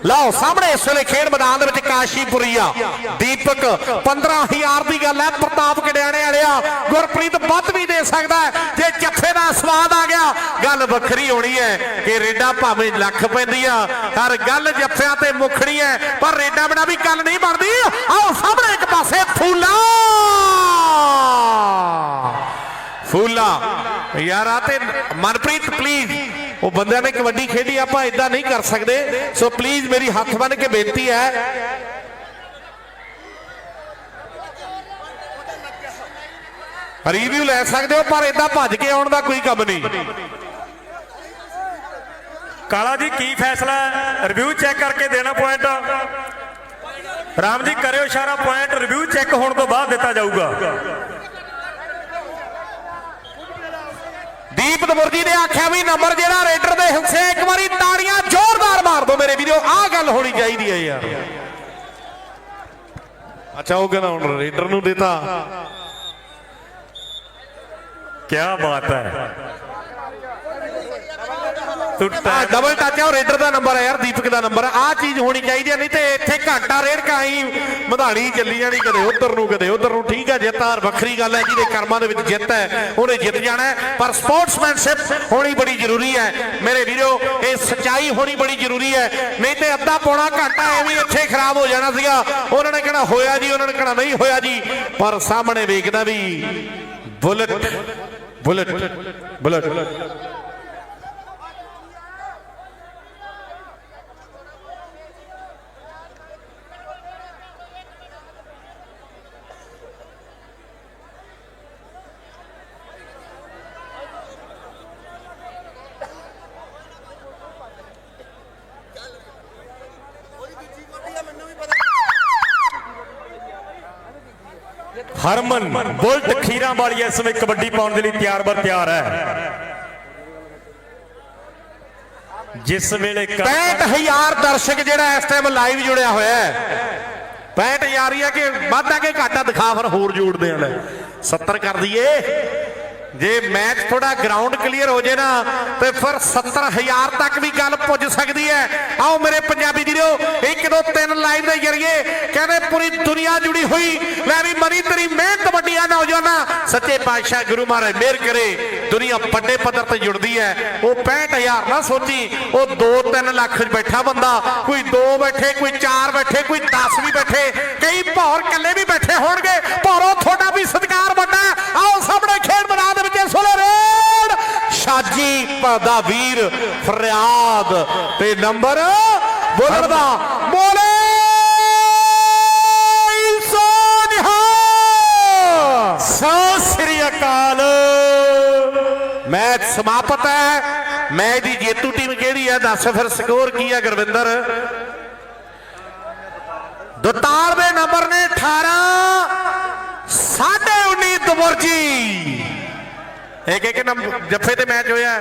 Speaker 2: ਲਓ, ਸਾਹਮਣੇ ਇਸ ਵੇਲੇ ਖੇਡ ਮੈਦਾਨ ਦੇ ਵਿੱਚ ਕਾਸ਼ੀਪੁਰੀਆ। ਦੀਪਕ 15000 ਦੀ ਗੱਲ ਹੈ। ਪ੍ਰਤਾਪ ਕੜਿਆਣੇ ਵਾਲਿਆ ਗੁਰਪ੍ਰੀਤ ਵੱਧ ਵੀ ਦੇ ਸਕਦਾ ਜੇ ਜੱਫੇ ਦਾ ਸਵਾਦ ਆ ਗਿਆ, ਗੱਲ ਵੱਖਰੀ ਹੋਣੀ ਹੈ ਕਿ ਰੇਡਾ ਭਾਵੇਂ ਲੱਖ ਪੈਂਦੀ ਆ ਹਰ ਗੱਲ ਜੱਫਿਆਂ ਤੇ ਮੁਖਣੀ ਹੈ। ਪਰ ਰੇਡਾ ਬਿਨਾ ਵੀ ਗੱਲ ਨਹੀਂ ਬਣਦੀ। ਆਓ, ਸਾਹਮਣੇ ਇੱਕ ਪਾਸੇ ਫੂਲਾ! ਫੂਲਾ! ਯਾਰ ਆ ਤੇ ਮਨਪ੍ਰੀਤ ਪਲੀਜ਼ ਉਹ ਬੰਦਿਆਂ ਨੇ ਕਬੱਡੀ ਖੇਡੀ, ਆਪਾਂ ਇਦਾਂ ਨਹੀਂ ਕਰ ਸਕਦੇ। ਸੋ ਪਲੀਜ਼ ਮੇਰੀ ਹੱਥ ਬੰਨ ਕੇ ਬੇਨਤੀ ਹੈ। ਰਿਵਿਊ ਲੈ ਸਕਦੇ ਹੋ, ਪਰ ਇਦਾਂ ਭੱਜ ਕੇ ਆਉਣ ਦਾ ਕੋਈ ਕੰਮ ਨਹੀਂ।
Speaker 1: ਕਾਲਾ ਜੀ, ਕੀ ਫੈਸਲਾ ਰਿਵਿਊ ਚੈੱਕ ਕਰਕੇ ਦੇਣਾ ਪੁਆਇੰਟ ਰਾਮ ਜੀ, ਕਰਿਓ ਇਸ਼ਾਰਾ ਪੁਆਇੰਟ ਰਿਵਿਊ ਚੈੱਕ ਹੋਣ ਤੋਂ ਬਾਅਦ ਦਿੱਤਾ ਜਾਊਗਾ।
Speaker 2: ਦੀਪ ਦਬੁਰਜੀ ਨੇ ਆਖਿਆ ਵੀ ਨੰਬਰ ਜਿਹੜਾ ਰੇਡਰ ਦੇ ਹਿੱਸੇ ਇੱਕ ਵਾਰੀ ਤਾੜੀਆਂ ਜ਼ੋਰਦਾਰ ਮਾਰ ਦਿਓ ਮੇਰੇ ਵੀਰੋ, ਆਹ ਗੱਲ ਹੋਣੀ ਚਾਹੀਦੀ ਹੈ ਯਾਰ। ਅੱਛਾ, ਉਹ ਕਹਿੰਦਾ ਹੁਣ ਰੇਡਰ ਨੂੰ ਦਿੱਤਾ।
Speaker 1: ਕਿਆ ਬਾਤ ਹੈ।
Speaker 2: ਆ ਡਬਲ ਟੱਚ ਆ ਉਹ ਰੇਡਰ ਦਾ ਨੰਬਰ ਹੈ ਯਾਰ, ਦੀਪਕ ਦਾ ਨੰਬਰ ਆ ਚੀਜ਼ ਹੋਣੀ ਚਾਹੀਦੀ ਹੈ, ਨਹੀਂ ਤੇ ਇੱਥੇ ਘੰਟਾ ਰੇਡ ਕਾਈ ਮਧਾਣੀ ਚੱਲੀ ਜਾਣੀ, ਕਦੇ ਉਧਰ ਨੂੰ, ਕਦੇ ਉਧਰ ਨੂੰ। ਠੀਕ ਹੈ, ਜਿੱਤ ਹਾਰ ਵੱਖਰੀ ਗੱਲ ਹੈ, ਜਿਹਦੇ ਕਰਮਾਂ ਦੇ ਵਿੱਚ ਜਿੱਤ ਹੈ, ਉਹਨੇ ਜਿੱਤ ਜਾਣਾ ਪਰ ਸਪੋਰਟਸਮੈਨਸ਼ਿਪ ਹੋਣੀ ਬੜੀ ਜ਼ਰੂਰੀ ਹੈ। ਮੇਰੇ ਵੀਰੋ, ਇਹ ਸਚਾਈ ਹੋਣੀ ਬੜੀ ਜ਼ਰੂਰੀ ਹੈ। ਨਹੀਂ ਤੇ ਅੱਧਾ ਪੌਣਾ ਘੰਟਾ ਐਵੇਂ ਹੀ ਇੱਥੇ ਖਰਾਬ ਹੋ ਜਾਣਾ ਸੀਗਾ। ਉਹਨਾਂ ਨੇ ਕਿਹੜਾ ਹੋਇਆ ਜੀ। ਉਹਨਾਂ ਨੇ ਕਿਹੜਾ ਨਹੀਂ, ਹੋਇਆ ਜੀ। ਪਰ ਸਾਹਮਣੇ ਵੇਖਦਾ ਵੀ bullet bullet bullet.
Speaker 1: Harman bullet ਖੀਰਾਂ ਵਾਲੀ ਇਸ ਸਮੇਂ ਕਬੱਡੀ ਪਾਉਣ ਦੇ ਲਈ ਤਿਆਰ ਬਰ ਤਿਆਰ ਹੈ। ਜਿਸ ਵੇਲੇ ਕ-
Speaker 2: 65000 ਦਰਸ਼ਕ ਜਿਹੜਾ ਇਸ ਟਾਈਮ ਲਾਈਵ ਜੁੜਿਆ ਹੋਇਆ ਹੈ। 65000 ਹੀ ਆ ਕਿ ਵਾਧਾ ਕਿ ਘਾਟਾ ਦਿਖਾ ਫਿਰ ਹੋਰ ਜੋੜਦੇ ਆ ਲੈ 70 ਕਰ ਦਈਏ। ਜੇ ਮੈਚ ਥੋੜਾ ਗਰਾਊਂਡ ਕਲੀਅਰ ਹੋ ਜੇ ਨਾ, ਤੇ ਫਿਰ 70000 ਤੱਕ ਵੀ ਗੱਲ ਪੁੱਜ ਸਕਦੀ ਹੈ। ਆਓ ਮੇਰੇ ਪੰਜਾਬੀ ਵੀਰੋ 1 2 3 ਲਾਈਵ ਦੇ ਜਰੀਏ ਕਹਿੰਦੇ ਪੂਰੀ ਦੁਨੀਆ ਜੁੜੀ ਹੋਈ ਲੈ ਵੀ ਮਰੀ ਤੇਰੀ ਮਿਹਨਤ ਵੱਡੀ ਆ ਸੱਚੇ ਪਾਤਸ਼ਾਹ ਗੁਰੂ ਮਹਾਰਾਜ, ਮਿਹਰ ਕਰੇ, ਦੁਨੀਆ ਵੱਡੇ ਪੱਧਰ ਤੇ ਜੁੜਦੀ ਹੈ। ਉਹ 65000 ਨਾ ਸੋਚੀ, ਉਹ 2-3 ਲੱਖ ਬੈਠਾ ਬੰਦਾ, ਕੋਈ 2 ਬੈਠੇ, ਕੋਈ 4 ਬੈਠੇ, ਕੋਈ 10 ਵੀ ਬੈਠੇ, ਕਈ ਭੌਰ ਇਕੱਲੇ ਵੀ ਬੈਠੇ ਹੋਣਗੇ, ਭੌਰੋ ਤੁਹਾਡਾ ਵੀ ਸਤਿਕਾਰ ਵੱਡਾ ਹੈ। ਆਓ ਸਾਹਮਣੇ ਖੇਡ ਮੈਦਾਨ ਦੇ ਵਿੱਚ ਇਸ ਵੇਲੇ ਰੇਡ ਸ਼ਾਜੀ ਦਾ ਵੀਰ ਫਰਿਆਦ ਤੇ ਨੰਬਰ ਬੋਲਣ ਦਾ ਬੋਲੇ ਸੋਨਿਹਾ
Speaker 1: ਸਤਿ ਸ੍ਰੀ ਅਕਾਲ।
Speaker 2: ਮੈਚ ਸਮਾਪਤ ਹੈ। ਮੈਚ ਦੀ ਜੇਤੂ ਟੀਮ ਕਿਹੜੀ ਹੈ? ਦੱਸ ਫਿਰ ਸਕੋਰ ਕੀ ਹੈ ਗੁਰਵਿੰਦਰ? ਦਤਾਰ ਦੇ ਨੰਬਰ ਨੇ 18 19 ਦਬਰਜੀ ਇੱਕ ਇੱਕ ਨੰਬਰ ਜੱਫੇ ਤੇ ਮੈਚ ਹੋਇਆ